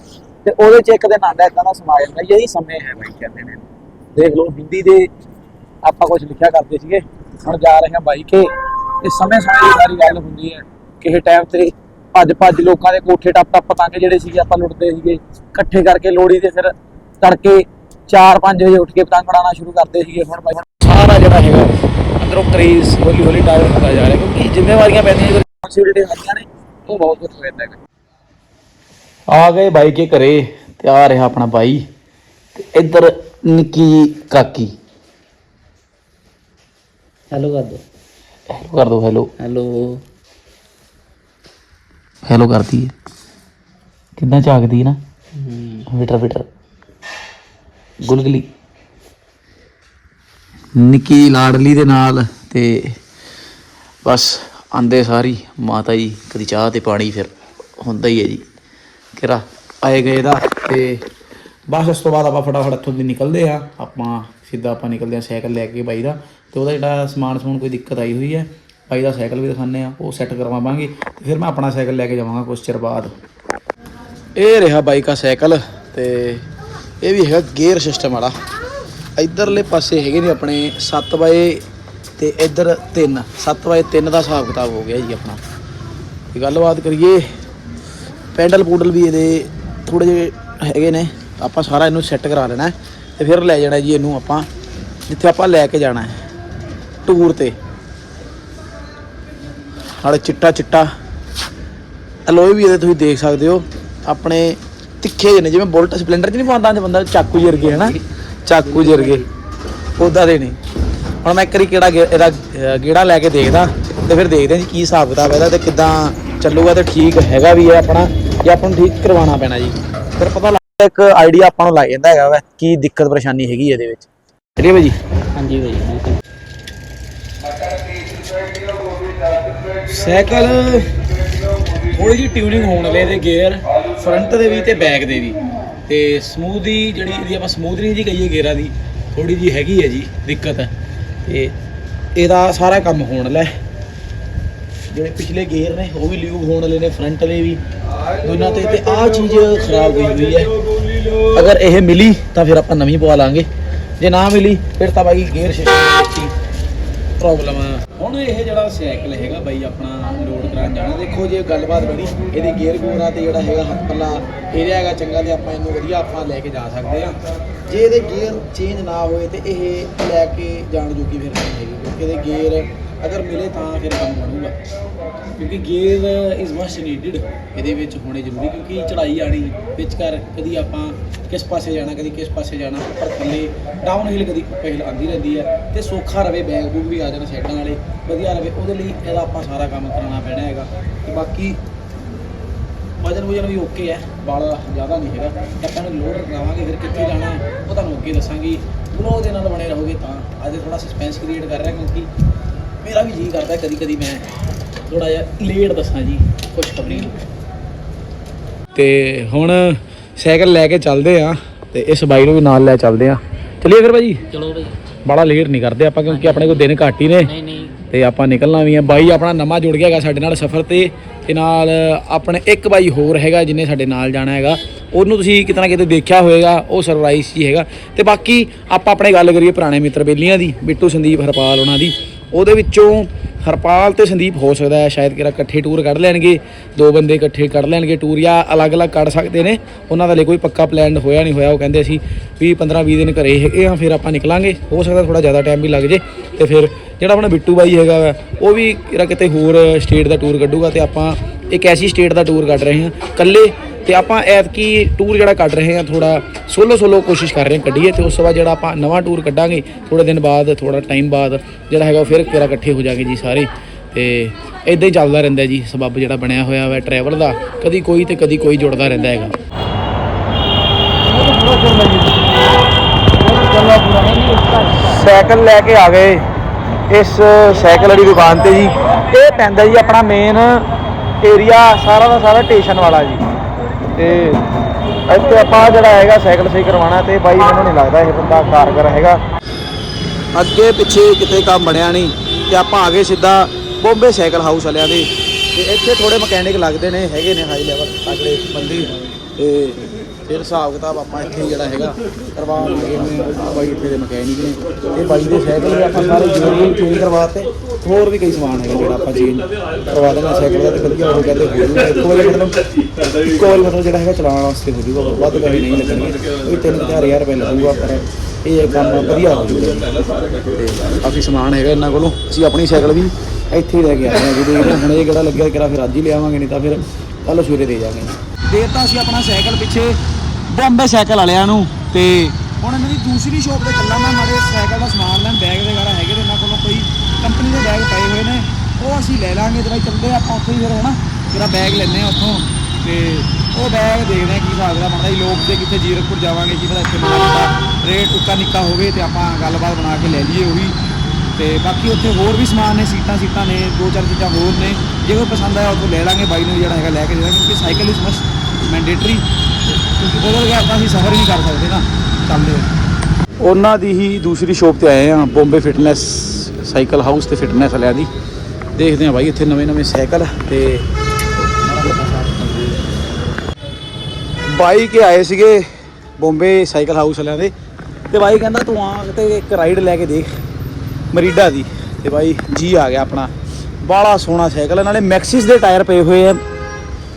ਤੇ ਉਹਦੇ ਚ ਇੱਕ ਦਿਨ ਆਂਦਾ ਇਦਾਂ ਦਾ ਸਮਾ ਜਾਂਦਾ ਯਹੀ ਸਮੇਂ ਹੈ ਭਾਈ ਕਹਿੰਦੇ ਨੇ ਦੇਖ ਲਓ ਹਿੰਦੀ ਦੇ ਆਪਾਂ ਕੁਝ ਲਿਖਿਆ ਕਰਦੇ ਸੀਗੇ ਹੁਣ ਜਾ ਰਹੇ ਹਾਂ ਬਾਈ ਕੇ ਇਹ ਸਮੇਂ ਸਮੇਂ ਦੀ ਸਾਰੀ ਗੱਲ ਹੁੰਦੀ ਹੈ ਕਿਸੇ ਟਾਈਮ ਤੇ ਭੱਜ ਭੱਜ ਲੋਕਾਂ ਦੇ ਕੋਠੇ ਟੱਪ ਟੱਪ ਪਤੰਗ ਜਿਹੜੇ ਸੀਗੇ ਆਪਾਂ ਲੁੱਟਦੇ ਸੀਗੇ ਇਕੱਠੇ ਕਰਕੇ ਲੋੜੀ ਤੇ ਫਿਰ ਤੜਕੇ 4-5 ਵਜੇ ਉੱਠ ਕੇ ਪਤੰਗ ਉਡਾਉਣਾ ਸ਼ੁਰੂ ਕਰਦੇ ਸੀਗੇ ਹੁਣ ਬਾਈ ਹੁਣ ਸਾਰਾ ਜਿਹੜਾ ਹੈਗਾ ਅੰਦਰੋਂ ਕ੍ਰੇਜ਼ ਹੌਲੀ ਹੌਲੀ ਡਾਇਵਰਟ ਹੁੰਦਾ ਜਾ ਰਿਹਾ ਕਿਉਂਕਿ ਜ਼ਿੰਮੇਵਾਰੀਆਂ ਪੈਂਦੀਆਂ ਜਦੋਂ ਰਿਸਪੌਂਸਿਬਿਲਿਟੀ ਹੁੰਦੀਆਂ ਨੇ ਉਹ ਬਹੁਤ ਕੁਝ ਹੋ ਜਾਂਦਾ ਹੈਗਾ। ਆ ਗਏ ਬਾਈ ਕੇ ਘਰੇ ਤੇ ਆ ਰਿਹਾ ਆਪਣਾ ਬਾਈ ਤੇ ਇੱਧਰ ਨਿੱਕੀ ਕਾਕੀ। ਹੈਲੋ ਕਰ ਦੋ ਹੈਲੋ ਕਰ ਦੋ ਹੈਲੋ ਹੈਲੋ ਹੈਲੋ ਕਰਦੀ ਹੈ ਕਿੰਨਾ ਝਾਕਦੀ ਨਾ। ਵਿਟਰ ਵਿਟਰ ਗੁਲਗਲੀ। ਨਿੱਕੀ ਲਾਡਲੀ ਦੇ ਨਾਲ ਤੇ ਬਸ ਆਂਦੇ ਸਾਰੀ ਮਾਤਾ ਜੀ ਕਦੀ ਚਾਹ ਤੇ ਪਾਣੀ ਫਿਰ ਹੁੰਦਾ ਹੀ ਹੈ ਜੀ। ਕਿਰਾ ਆਏ ਗਏ ਦਾ ਤੇ ਬਸ ਉਸ ਤੋਂ ਬਾਅਦ ਆਪਾਂ ਫਟਾਫਟ ਇੱਥੋਂ ਦੀ ਨਿਕਲਦੇ ਆ ਆਪਾਂ ਸਿੱਧਾ ਆਪਾਂ ਨਿਕਲਦੇ ਆ ਸਾਈਕਲ ਲੈ ਕੇ ਬਾਈ ਦਾ ਤੇ ਉਹਦਾ ਜਿਹੜਾ ਸਮਾਨ ਸਮੂਨ ਕੋਈ ਦਿੱਕਤ ਆਈ ਹੋਈ ਹੈ ਭਾਈ ਦਾ ਸਾਈਕਲ ਵੀ ਦਿਖਾਣੇ ਆ ਉਹ ਸੈੱਟ ਕਰਵਾਵਾਂਗੇ ਤੇ ਫਿਰ ਮੈਂ ਆਪਣਾ ਸਾਈਕਲ ਲੈ ਕੇ ਜਾਵਾਂਗਾ ਕੁਝ ਚਿਰ ਬਾਅਦ। ਇਹ ਰਿਹਾ ਬਾਈਕ ਦਾ ਸਾਈਕਲ ਤੇ ਇਹ ਵੀ ਹੈਗਾ ਗੇਅਰ ਸਿਸਟਮ ਵਾਲਾ। ਇਧਰਲੇ ਪਾਸੇ ਹੈਗੇ ਨੇ ਆਪਣੇ 7 ਬਾਏ ਤੇ ਇਧਰ 3 7 ਬਾਏ 3 ਦਾ ਹਿਸਾਬ ਕਿਤਾਬ ਹੋ ਗਿਆ ਜੀ ਆਪਣਾ। ਤੇ ਗੱਲਬਾਤ ਕਰੀਏ, ਪੈਡਲ ਪੂਡਲ ਵੀ ਇਹਦੇ ਥੋੜੇ ਜਿਹੇ ਹੈਗੇ ਨੇ। ਆਪਾਂ ਸਾਰਾ ਇਹਨੂੰ ਸੈੱਟ ਕਰਾ ਲੈਣਾ ਹੈ ਤੇ ਫਿਰ ਲੈ ਜਾਣਾ ਜੀ ਇਹਨੂੰ ਆਪਾਂ, ਜਿੱਥੇ ਆਪਾਂ ਲੈ ਕੇ ਜਾਣਾ ਹੈ। ਟੂਰ ਤੇ। ਨਾਲੇ ਚਿੱਟਾ ਚਿੱਟਾ। ਅਲੋਏ ਵੀ ਇਹਦੇ ਤੁਸੀਂ ਦੇਖ ਸਕਦੇ ਹੋ। ਆਪਣੇ ਤਿੱਖੇ ਜਿਹੇ ਨੇ, ਜਿਵੇਂ ਬੁਲਟ ਸਪਲੈਂਡਰ ਚ ਨਹੀਂ ਪਾਉਂਦਾ ਜੇ ਬੰਦਾ ਚਾਕੂ ਜਿਹੇ ਵਰਗੇ, ਹਨਾ? ਚਾਕੂ ਜਿਹੇ ਵਰਗੇ। ਉਦਾਂ ਦੇ ਨੇ। ਹੁਣ ਮੈਂ ਇੱਕ ਵਾਰੀ ਕਿਹੜਾ ਗੇ- ਇਹਦਾ ਗੇੜਾ ਲੈ ਕੇ ਦੇਖਦਾ, ਤੇ ਫਿਰ ਦੇਖਦੇ ਹਾਂ ਜੀ ਕੀ ਹਿਸਾਬ ਕਿਤਾਬ ਇਹਦਾ, ਤੇ ਕਿਦਾਂ ਚੱਲੂਗਾ ਤੇ ਠੀਕ ਹੈਗਾ ਵੀ ਹੈ ਆਪਣਾ, ਜਾਂ ਆਪਾਂ ਨੂੰ ਠੀਕ ਕਰਵਾਉਣਾ ਪੈਣਾ ਜੀ। ਫਿਰ ਪਤਾ ਲੱਗਦਾ ਇੱਕ ਆਈਡੀਆ ਆਪਾਂ ਨੂੰ ਲੱਗ ਜਾਂਦਾ ਹੈਗਾ ਵਾ, ਕੀ ਦਿੱਕਤ ਪਰੇਸ਼ਾਨੀ ਹੈਗੀ ਇਹਦੇ ਵਿੱਚ। ਠੀਕ ਹੈ ਭਾਜੀ ਹਾਂਜੀ ਭਾਈ ਸਾਈਕਲ। ਥੋੜੀ ਜਿਹੀ ਟਿਊਨਿੰਗ ਹੋਣ ਵਾਲੇ ਇਹਦੇ ਗੇਅਰ ਫਰੰਟ ਦੇ ਵੀ ਤੇ ਬੈਕ ਦੇ ਵੀ। ਤੇ ਸਮੂਥ ਦੀ ਜਿਹੜੀ ਇਹਦੀ ਆਪਾਂ ਸਮੂਥਨਿੰਗ ਜੀ ਕਹੀਏ ਗੇਅਰਾਂ ਦੀ ਥੋੜੀ ਜੀ ਹੈਗੀ ਹੈ ਜੀ, ਦਿੱਕਤ ਤੇ ਇਹਦਾ ਸਾਰਾ ਕੰਮ ਹੋਣ ਵਾਲਾ ਜਿਹੜੇ ਪਿਛਲੇ ਗੇਅਰ ਨੇ, ਉਹ ਵੀ ਲਿਊਬ ਹੋਣ ਵਾਲੇ ਨੇ ਫਰੰਟ ਵਾਲੇ ਵੀ। ਦੋਨਾਂ ਤੇ ਤੇ ਆਹ ਚੀਜ਼ ਖਰਾਬ ਹੋਈ ਹੋਈ ਹੈ। ਅਗਰ ਇਹ ਮਿਲੀ ਤਾਂ ਫਿਰ ਆਪਾਂ ਨਵੀਂ ਪਵਾ ਲਾਂਗੇ। ਜੇ ਨਾ ਮਿਲੀ, ਫਿਰ ਤਾਂ ਬਾਈ ਗੇਅਰ ਸਿਸਟਮ ਪ੍ਰੋਬਲਮ ਆ। ਹੁਣ ਇਹ ਜਿਹੜਾ ਸਾਈਕਲ ਹੈਗਾ ਬਾਈ, ਆਪਣਾ ਲੋਡ ਕਰਾਉਣ ਜਾਣਾ। ਦੇਖੋ ਜੇ ਗੱਲਬਾਤ ਬਣੀ, ਇਹਦੇ ਗੇਅਰ ਗੂਰਾਂ ਤੇ ਜਿਹੜਾ ਹੈਗਾ ਹੱਥ ਪੱਲਾ ਏਰੀਆ ਹੈਗਾ ਚੰਗਾ ਤੇ ਆਪਾਂ ਇਹਨੂੰ ਵਧੀਆ ਆਪਾਂ ਲੈ ਕੇ ਜਾ ਸਕਦੇ ਆ ਜੇ ਇਹਦੇ ਗੇਅਰ ਚੇਂਜ ਨਾ ਹੋਏ ਤੇ ਇਹ ਲੈ ਕੇ ਜਾਣ ਜੋਗੀ ਫਿਰ ਨਹੀਂ ਹੈਗੀ, ਕਿਉਂਕਿ ਇਹਦੇ ਗੇਅਰ ਅਗਰ ਮਿਲੇ ਤਾਂ ਫਿਰ ਕੰਮ ਬਣੂਗਾ। ਕਿਉਂਕਿ ਗੇਅਰ ਇਜ਼ ਮਸਟ ਨੀਡਡ ਇਹਦੇ ਵਿੱਚ ਹੋਣੇ ਜ਼ਰੂਰੀ ਕਿਉਂਕਿ ਚੜਾਈ ਆਣੀ ਵਿੱਚ ਕਰ ਕਦੀ ਆਪਾਂ ਕਿਸ ਪਾਸੇ ਜਾਣਾ, ਕਦੀ ਕਿਸ ਪਾਸੇ ਜਾਣਾ, ਉੱਪਰ, ਥੱਲੇ ਡਾਊਨ ਹਿਲ ਕਦੀ ਪਹਿਲ ਆਂਦੀ ਰਹਿੰਦੀ ਹੈ ਤੇ ਸੌਖਾ ਰਵੇ ਬੈਗ ਬੂਗ ਵੀ ਆ ਜਾਣਾ ਸਾਈਡਾਂ ਵਾਲੇ ਵਧੀਆ ਰਵੇ, ਉਹਦੇ ਲਈ ਇਹਦਾ ਆਪਾਂ ਸਾਰਾ ਕੰਮ ਕਰਾਉਣਾ ਪੈਣਾ ਹੈਗਾ। ਤੇ ਬਾਕੀ ਵਜਨ ਵਜਨ ਵੀ ਓਕੇ ਹੈ ਬਾਲਾ ਜ਼ਿਆਦਾ ਨਹੀਂ ਹੈਗਾ। ਤੇ ਆਪਾਂ ਨੂੰ ਲੋਡ ਕਰਾਵਾਂਗੇ ਫਿਰ ਕਿੱਥੇ ਜਾਣਾ ਉਹ ਤੁਹਾਨੂੰ ਅੱਗੇ ਦੱਸਾਂਗੀ। ਬਲੌਗ ਦੇ ਨਾਲ ਬਣੇ ਰਹੋਗੇ ਤਾਂ। ਅੱਜ ਥੋੜਾ ਸਸਪੈਂਸ ਕ੍ਰੀਏਟ ਕਰ ਰਿਹਾ ਕਿਉਂਕਿ ਮੇਰਾ ਵੀ ਜੀ ਕਰਦਾ ਕਦੀ ਕਦੀ ਮੈਂ ਥੋੜਾ ਜਿਹਾ ਲੇਟ ਦੱਸਾਂ ਜੀ ਖੁਸ਼ਖਬਰੀ ਤੇ ਹੁਣ ਸਾਈਕਲ ਲੈ ਕੇ ਚੱਲਦੇ ਆ ਤੇ ਇਸ ਬਾਈ ਨੂੰ ਵੀ ਨਾਲ ਲੈ ਚੱਲਦੇ ਆ। ਚਲਿਏ ਫਿਰ ਭਾਜੀ ਚਲੋ ਭਾਈ ਬੜਾ ਲੇਟ ਨਹੀਂ ਕਰਦੇ ਆਪਾਂ ਕਿਉਂਕਿ ਆਪਣੇ ਕੋਲ ਦਿਨ ਘੱਟ ਹੀ ਨੇ। ਨਹੀਂ ਨਹੀਂ। ਤੇ ਆਪਾਂ ਨਿਕਲਣਾ ਵੀ ਆ। ਬਾਈ ਆਪਣਾ ਨਵਾਂ ਜੁੜ ਗਿਆ ਹੈਗਾ ਸਾਡੇ ਨਾਲ ਸਫ਼ਰ ਤੇ। ਤੇ ਨਾਲ ਆਪਣੇ ਇੱਕ ਬਾਈ ਹੋਰ ਹੈਗਾ ਜਿਹਨੇ ਸਾਡੇ ਨਾਲ ਜਾਣਾ ਹੈਗਾ। ਉਹਨੂੰ ਤੁਸੀਂ ਕਿਤੇ ਨਾ ਕਿਤੇ ਦੇਖਿਆ ਹੋਵੇਗਾ ਉਹ ਸਰਪ੍ਰਾਈਜ਼ ਹੀ ਹੈਗਾ। ਤੇ ਬਾਕੀ ਆਪਾਂ ਆਪਣੇ ਗੱਲ ਕਰੀਏ ਪੁਰਾਣੇ ਮਿੱਤਰ ਬੇਲੀਆਂ ਦੀ ਬਿੱਟੂ ਸੰਦੀਪ ਹਰਪਾਲ ਉਹਨਾਂ ਦੀ। ਉਹਦੇ ਵਿੱਚੋਂ ਹਰਪਾਲ ਤੇ ਸੰਦੀਪ ਹੋ ਸਕਦਾ ਹੈ, ਸ਼ਾਇਦ ਕਿਰਾ ਇਕੱਠੇ ਟੂਰ ਕੱਢ ਲੈਣਗੇ, ਦੋ ਬੰਦੇ ਇਕੱਠੇ ਕੱਢ ਲੈਣਗੇ ਟੂਰ ਜਾਂ ਅਲੱਗ-ਅਲੱਗ ਕੱਢ ਸਕਦੇ ਨੇ, ਉਹਨਾਂ ਦਾ ਲਈ ਕੋਈ ਪੱਕਾ ਪਲਾਨ ਹੋਇਆ ਨਹੀਂ ਹੋਇਆ, ਉਹ ਕਹਿੰਦੇ ਅਸੀਂ ਵੀ 15-20 ਦਿਨ ਘਰੇ ਹੈਗੇ ਆ, ਫਿਰ ਆਪਾਂ ਨਿਕਲਾਂਗੇ, ਹੋ ਸਕਦਾ ਥੋੜਾ ਜ਼ਿਆਦਾ ਟਾਈਮ ਵੀ ਲੱਗ ਜੇ, ਤੇ ਫਿਰ ਜਿਹੜਾ ਆਪਣਾ ਬਿੱਟੂ ਬਾਈ ਹੈਗਾ ਵਾ, ਉਹ ਵੀ ਕਿਰਾ ਕਿਤੇ ਹੋਰ ਸਟੇਟ ਦਾ ਟੂਰ ਕੱਢੂਗਾ, ਤੇ ਆਪਾਂ ਇੱਕ ਐਸੀ ਸਟੇਟ ਦਾ ਟੂਰ ਕੱਢ ਰਹੇ ਹਾਂ, ਇਕੱਲੇ ਤੇ ਆਪਾਂ ਐਤਕੀ ਟੂਰ ਜਿਹੜਾ ਕੱਢ ਰਹੇ ਹਾਂ ਥੋੜਾ ਸੋਲੋ ਸੋਲੋ ਕੋਸ਼ਿਸ਼ ਕਰ ਰਹੇ ਹਾਂ ਕੱਢੀਏ ਤੇ ਉਸ ਤੋਂ ਬਾਅਦ ਜਿਹੜਾ ਆਪਾਂ ਨਵਾਂ ਟੂਰ ਕੱਢਾਂਗੇ ਥੋੜੇ ਦਿਨ ਬਾਅਦ ਥੋੜਾ ਟਾਈਮ ਬਾਅਦ, ਜਿਹੜਾ ਹੈਗਾ ਉਹ ਫਿਰ ਕਿਰਾ ਇਕੱਠੇ ਹੋ ਜਾਗੇ ਜੀ ਸਾਰੇ। ਤੇ ਇਦਾਂ ਹੀ ਚੱਲਦਾ ਰਹਿੰਦਾ ਜੀ, ਸਬੱਬ ਜਿਹੜਾ ਬਣਿਆ ਹੋਇਆ ਵਾ ਟਰੈਵਲ ਦਾ, ਕਦੀ ਕੋਈ ਤੇ ਕਦੀ ਕੋਈ ਜੁੜਦਾ ਰਹਿੰਦਾ ਹੈਗਾ। ਸਾਈਕਲ ਲੈ ਕੇ ਆ ਗਏ ਇਸ ਸਾਈਕਲ ਵਾਲੀ ਦੁਕਾਨ ਤੇ ਜੀ। ਇਹ ਪੈਂਦਾ ਜੀ ਆਪਣਾ ਮੇਨ ਏਰੀਆ ਸਾਰਾ ਦਾ ਸਾਰਾ ਸਟੇਸ਼ਨ ਵਾਲਾ ਜੀ। ਤੇ ਇੱਥੇ ਆਪਾਂ ਜਿਹੜਾ ਹੈਗਾ ਸਾਈਕਲ ਸਹੀ ਕਰਵਾਉਣਾ ਤੇ ਬਾਈ ਮੈਨੂੰ ਨਹੀਂ ਲੱਗਦਾ ਇਹ ਬੰਦਾ ਕਾਰਗਰ ਹੈਗਾ। ਅੱਗੇ ਪਿੱਛੇ ਕਿਤੇ ਕੰਮ ਬਣਿਆ ਨਹੀਂ ਤੇ ਆਪਾਂ ਆ ਗਏ ਸਿੱਧਾ ਬੰਬੇ ਸਾਈਕਲ ਹਾਊਸ ਵਾਲਿਆਂ ਦੇ। ਤੇ ਇੱਥੇ ਥੋੜੇ ਮਕੈਨਿਕ ਲੱਗਦੇ ਨੇ, ਹੈਗੇ ਨੇ ਹਾਈ ਲੈਵਲ ਤਗੜੇ ਬੰਦੇ। ਤੇ ਫਿਰ ਹਿਸਾਬ ਕਿਤਾਬ ਆਪਾਂ ਇੱਥੇ ਜਿਹੜਾ ਹੈਗਾ ਕਰਵਾ ਲਾਂਗੇ। ਆਹ ਬਾਈ ਇੱਥੇ ਦੇ ਮਕੈਨਿਕ ਨੇ। ਇਹ ਬਾਈ ਦੇ ਸਾਈਕਲ ਵੀ ਆਪਾਂ ਸਾਰੇ ਜੋੜੀ ਚੇਂਜ ਕਰਵਾਤੇ ਹੋਰ ਵੀ ਕਈ ਸਮਾਨ ਹੈਗਾ ਜਿਹੜਾ ਆਪਾਂ ਚੇਂਜ ਕਰਵਾ ਦੇਣਾ। ਸਾਈਕਲ ਦਾ ਤੇ ਵਧੀਆ ਹੋ ਗਿਆ ਤੇ ਹੋ ਜੂਗਾ ਇੱਕੋ ਵਾਰੀ ਮਤਲਬ ਇੱਕੋ ਵਾਰੀ ਮਤਲਬ ਜਿਹੜਾ ਹੈਗਾ ਚਲਾਉਣ ਵਾਸਤੇ ਹੋ ਜੂਗਾ ਵੱਧ ਪੈਸੇ ਨਹੀਂ ਲੱਗਣਗੇ ਕੋਈ 3000 ਰੁਪਏ ਲੱਗੂਗਾ, ਪਰ ਇਹ ਕੰਮ ਵਧੀਆ ਹੋ ਜੂਗਾ। ਤੇ ਕਾਫੀ ਸਮਾਨ ਹੈਗਾ ਇਹਨਾਂ ਕੋਲੋਂ। ਅਸੀਂ ਆਪਣੀ ਸਾਈਕਲ ਵੀ ਇੱਥੇ ਹੀ ਲੈ ਕੇ ਆਏ ਹਾਂ। ਜੀ ਦੇਖਦੇ ਹੁਣ ਇਹ ਕਿਹੜਾ ਲੱਗਿਆ, ਕਿਹੜਾ ਫਿਰ ਅੱਜ ਹੀ ਲਿਆਵਾਂਗੇ, ਨਹੀਂ ਤਾਂ ਫਿਰ ਕੱਲ ਸਵੇਰੇ ਦੇ ਜਾਵਾਂਗੇ। ਦੇਰ ਤਾਂ ਅਸੀਂ ਆਪਣਾ ਸਾਈਕਲ ਪਿੱਛੇ ਬੰਬੇ ਸਾਈਕਲ ਵਾਲਿਆਂ ਨੂੰ ਤੇ ਹੁਣ ਇਹਨਾਂ ਦੀ ਦੂਸਰੀ ਸ਼ੋਪ ਤੇ ਚੱਲਾਂ ਮੈਂ ਮਾਰੇ ਸਾਈਕਲ ਦਾ ਸਮਾਨ ਲੈਣ ਬੈਗ ਵਗੈਰਾ ਹੈਗੇ ਨੇ, ਇਹਨਾਂ ਕੋਲੋਂ ਕੋਈ ਕੰਪਨੀ ਦੇ ਬੈਗ ਪਏ ਹੋਏ ਨੇ, ਉਹ ਅਸੀਂ ਲੈ ਲਾਂਗੇ ਤੇ ਬਾਈ ਚੱਲਦੇ ਆਪਾਂ ਉੱਥੇ ਹੀ ਫਿਰ, ਹਨਾ? ਜਿਹੜਾ ਬੈਗ ਲੈਣੇ ਆ ਉੱਥੋਂ ਤੇ ਉਹ ਬੈਗ ਦੇਖਦੇ ਆ ਕੀ ਹਿਸਾਬ ਦਾ ਬਣਦਾ ਜੀ ਲੋਕ ਦੇ ਕਿੱਥੇ ਜੀਰਕਪੁਰ ਜਾਵਾਂਗੇ, ਕੀ ਪਤਾ ਇੱਥੇ ਮਾੜਾ ਰੇਟ ਉੱਕਾ ਨਿੱਕਾ ਹੋਵੇ ਤੇ ਆਪਾਂ ਗੱਲਬਾਤ ਬਣਾ ਕੇ ਲੈ ਲਈਏ ਉਹ। ਵੀ ਤੇ ਬਾਕੀ ਉੱਥੇ ਹੋਰ ਵੀ ਸਮਾਨ ਨੇ, ਸੀਟਾਂ ਸੀਟਾਂ ਨੇ, ਦੋ ਚਾਰ ਚੀਜ਼ਾਂ ਹੋਰ ਨੇ, ਜੇ ਕੋਈ ਪਸੰਦ ਆਇਆ ਉੱਥੋਂ ਲੈ ਲਾਂਗੇ, ਬਾਈ ਨੂੰ ਜਿਹੜਾ ਹੈਗਾ ਲੈ ਕੇ ਦੇ ਦਾਂਗੇ, ਕਿਉਂਕਿ ਸਾਈਕਲ ਇਜ਼ ਮਸਟ ਮੈਂਡੇਟਰੀ ਕਿਉਂਕਿ ਉਹਦੇ ਬਗੈਰ ਤਾਂ ਅਸੀਂ ਸਫ਼ਰ ਹੀ ਨਹੀਂ ਕਰ ਸਕਦੇ ਨਾ। ਚੱਲਦੇ ਉਹਨਾਂ ਦੀ ਹੀ ਦੂਸਰੀ ਸ਼ੋਪ ਤੇ ਆਏ ਆ ਬੰਬੇ ਫਿਟਨੈਸ ਸਾਈਕਲ ਹਾਊਸ ਤੇ ਫਿਟਨੈਸ ਵਾਲਿਆਂ ਦੀ। ਦੇਖਦੇ ਆ ਬਾਈ ਇੱਥੇ ਨਵੇਂ ਨਵੇਂ ਸਾਈਕਲ ਤੇ ਬਾਈ ਕੇ ਆਏ ਸੀਗੇ ਬੰਬੇ ਸਾਈਕਲ ਹਾਊਸ ਵਾਲਿਆਂ ਦੇ। ਤੇ ਬਾਈ ਕਹਿੰਦਾ ਤੂੰ ਆ ਤੇ ਇੱਕ ਰਾਈਡ ਲੈ ਕੇ ਦੇਖ ਮਰੀਡਾ ਦੀ। ਤੇ ਬਾਈ ਜੀ ਆ ਗਿਆ ਆਪਣਾ। ਬਾਲਾ ਸੋਹਣਾ ਸਾਈਕਲ ਹੈ, ਨਾਲੇ ਮੈਕਸਿਸ ਦੇ ਟਾਇਰ ਪਏ ਹੋਏ ਆ।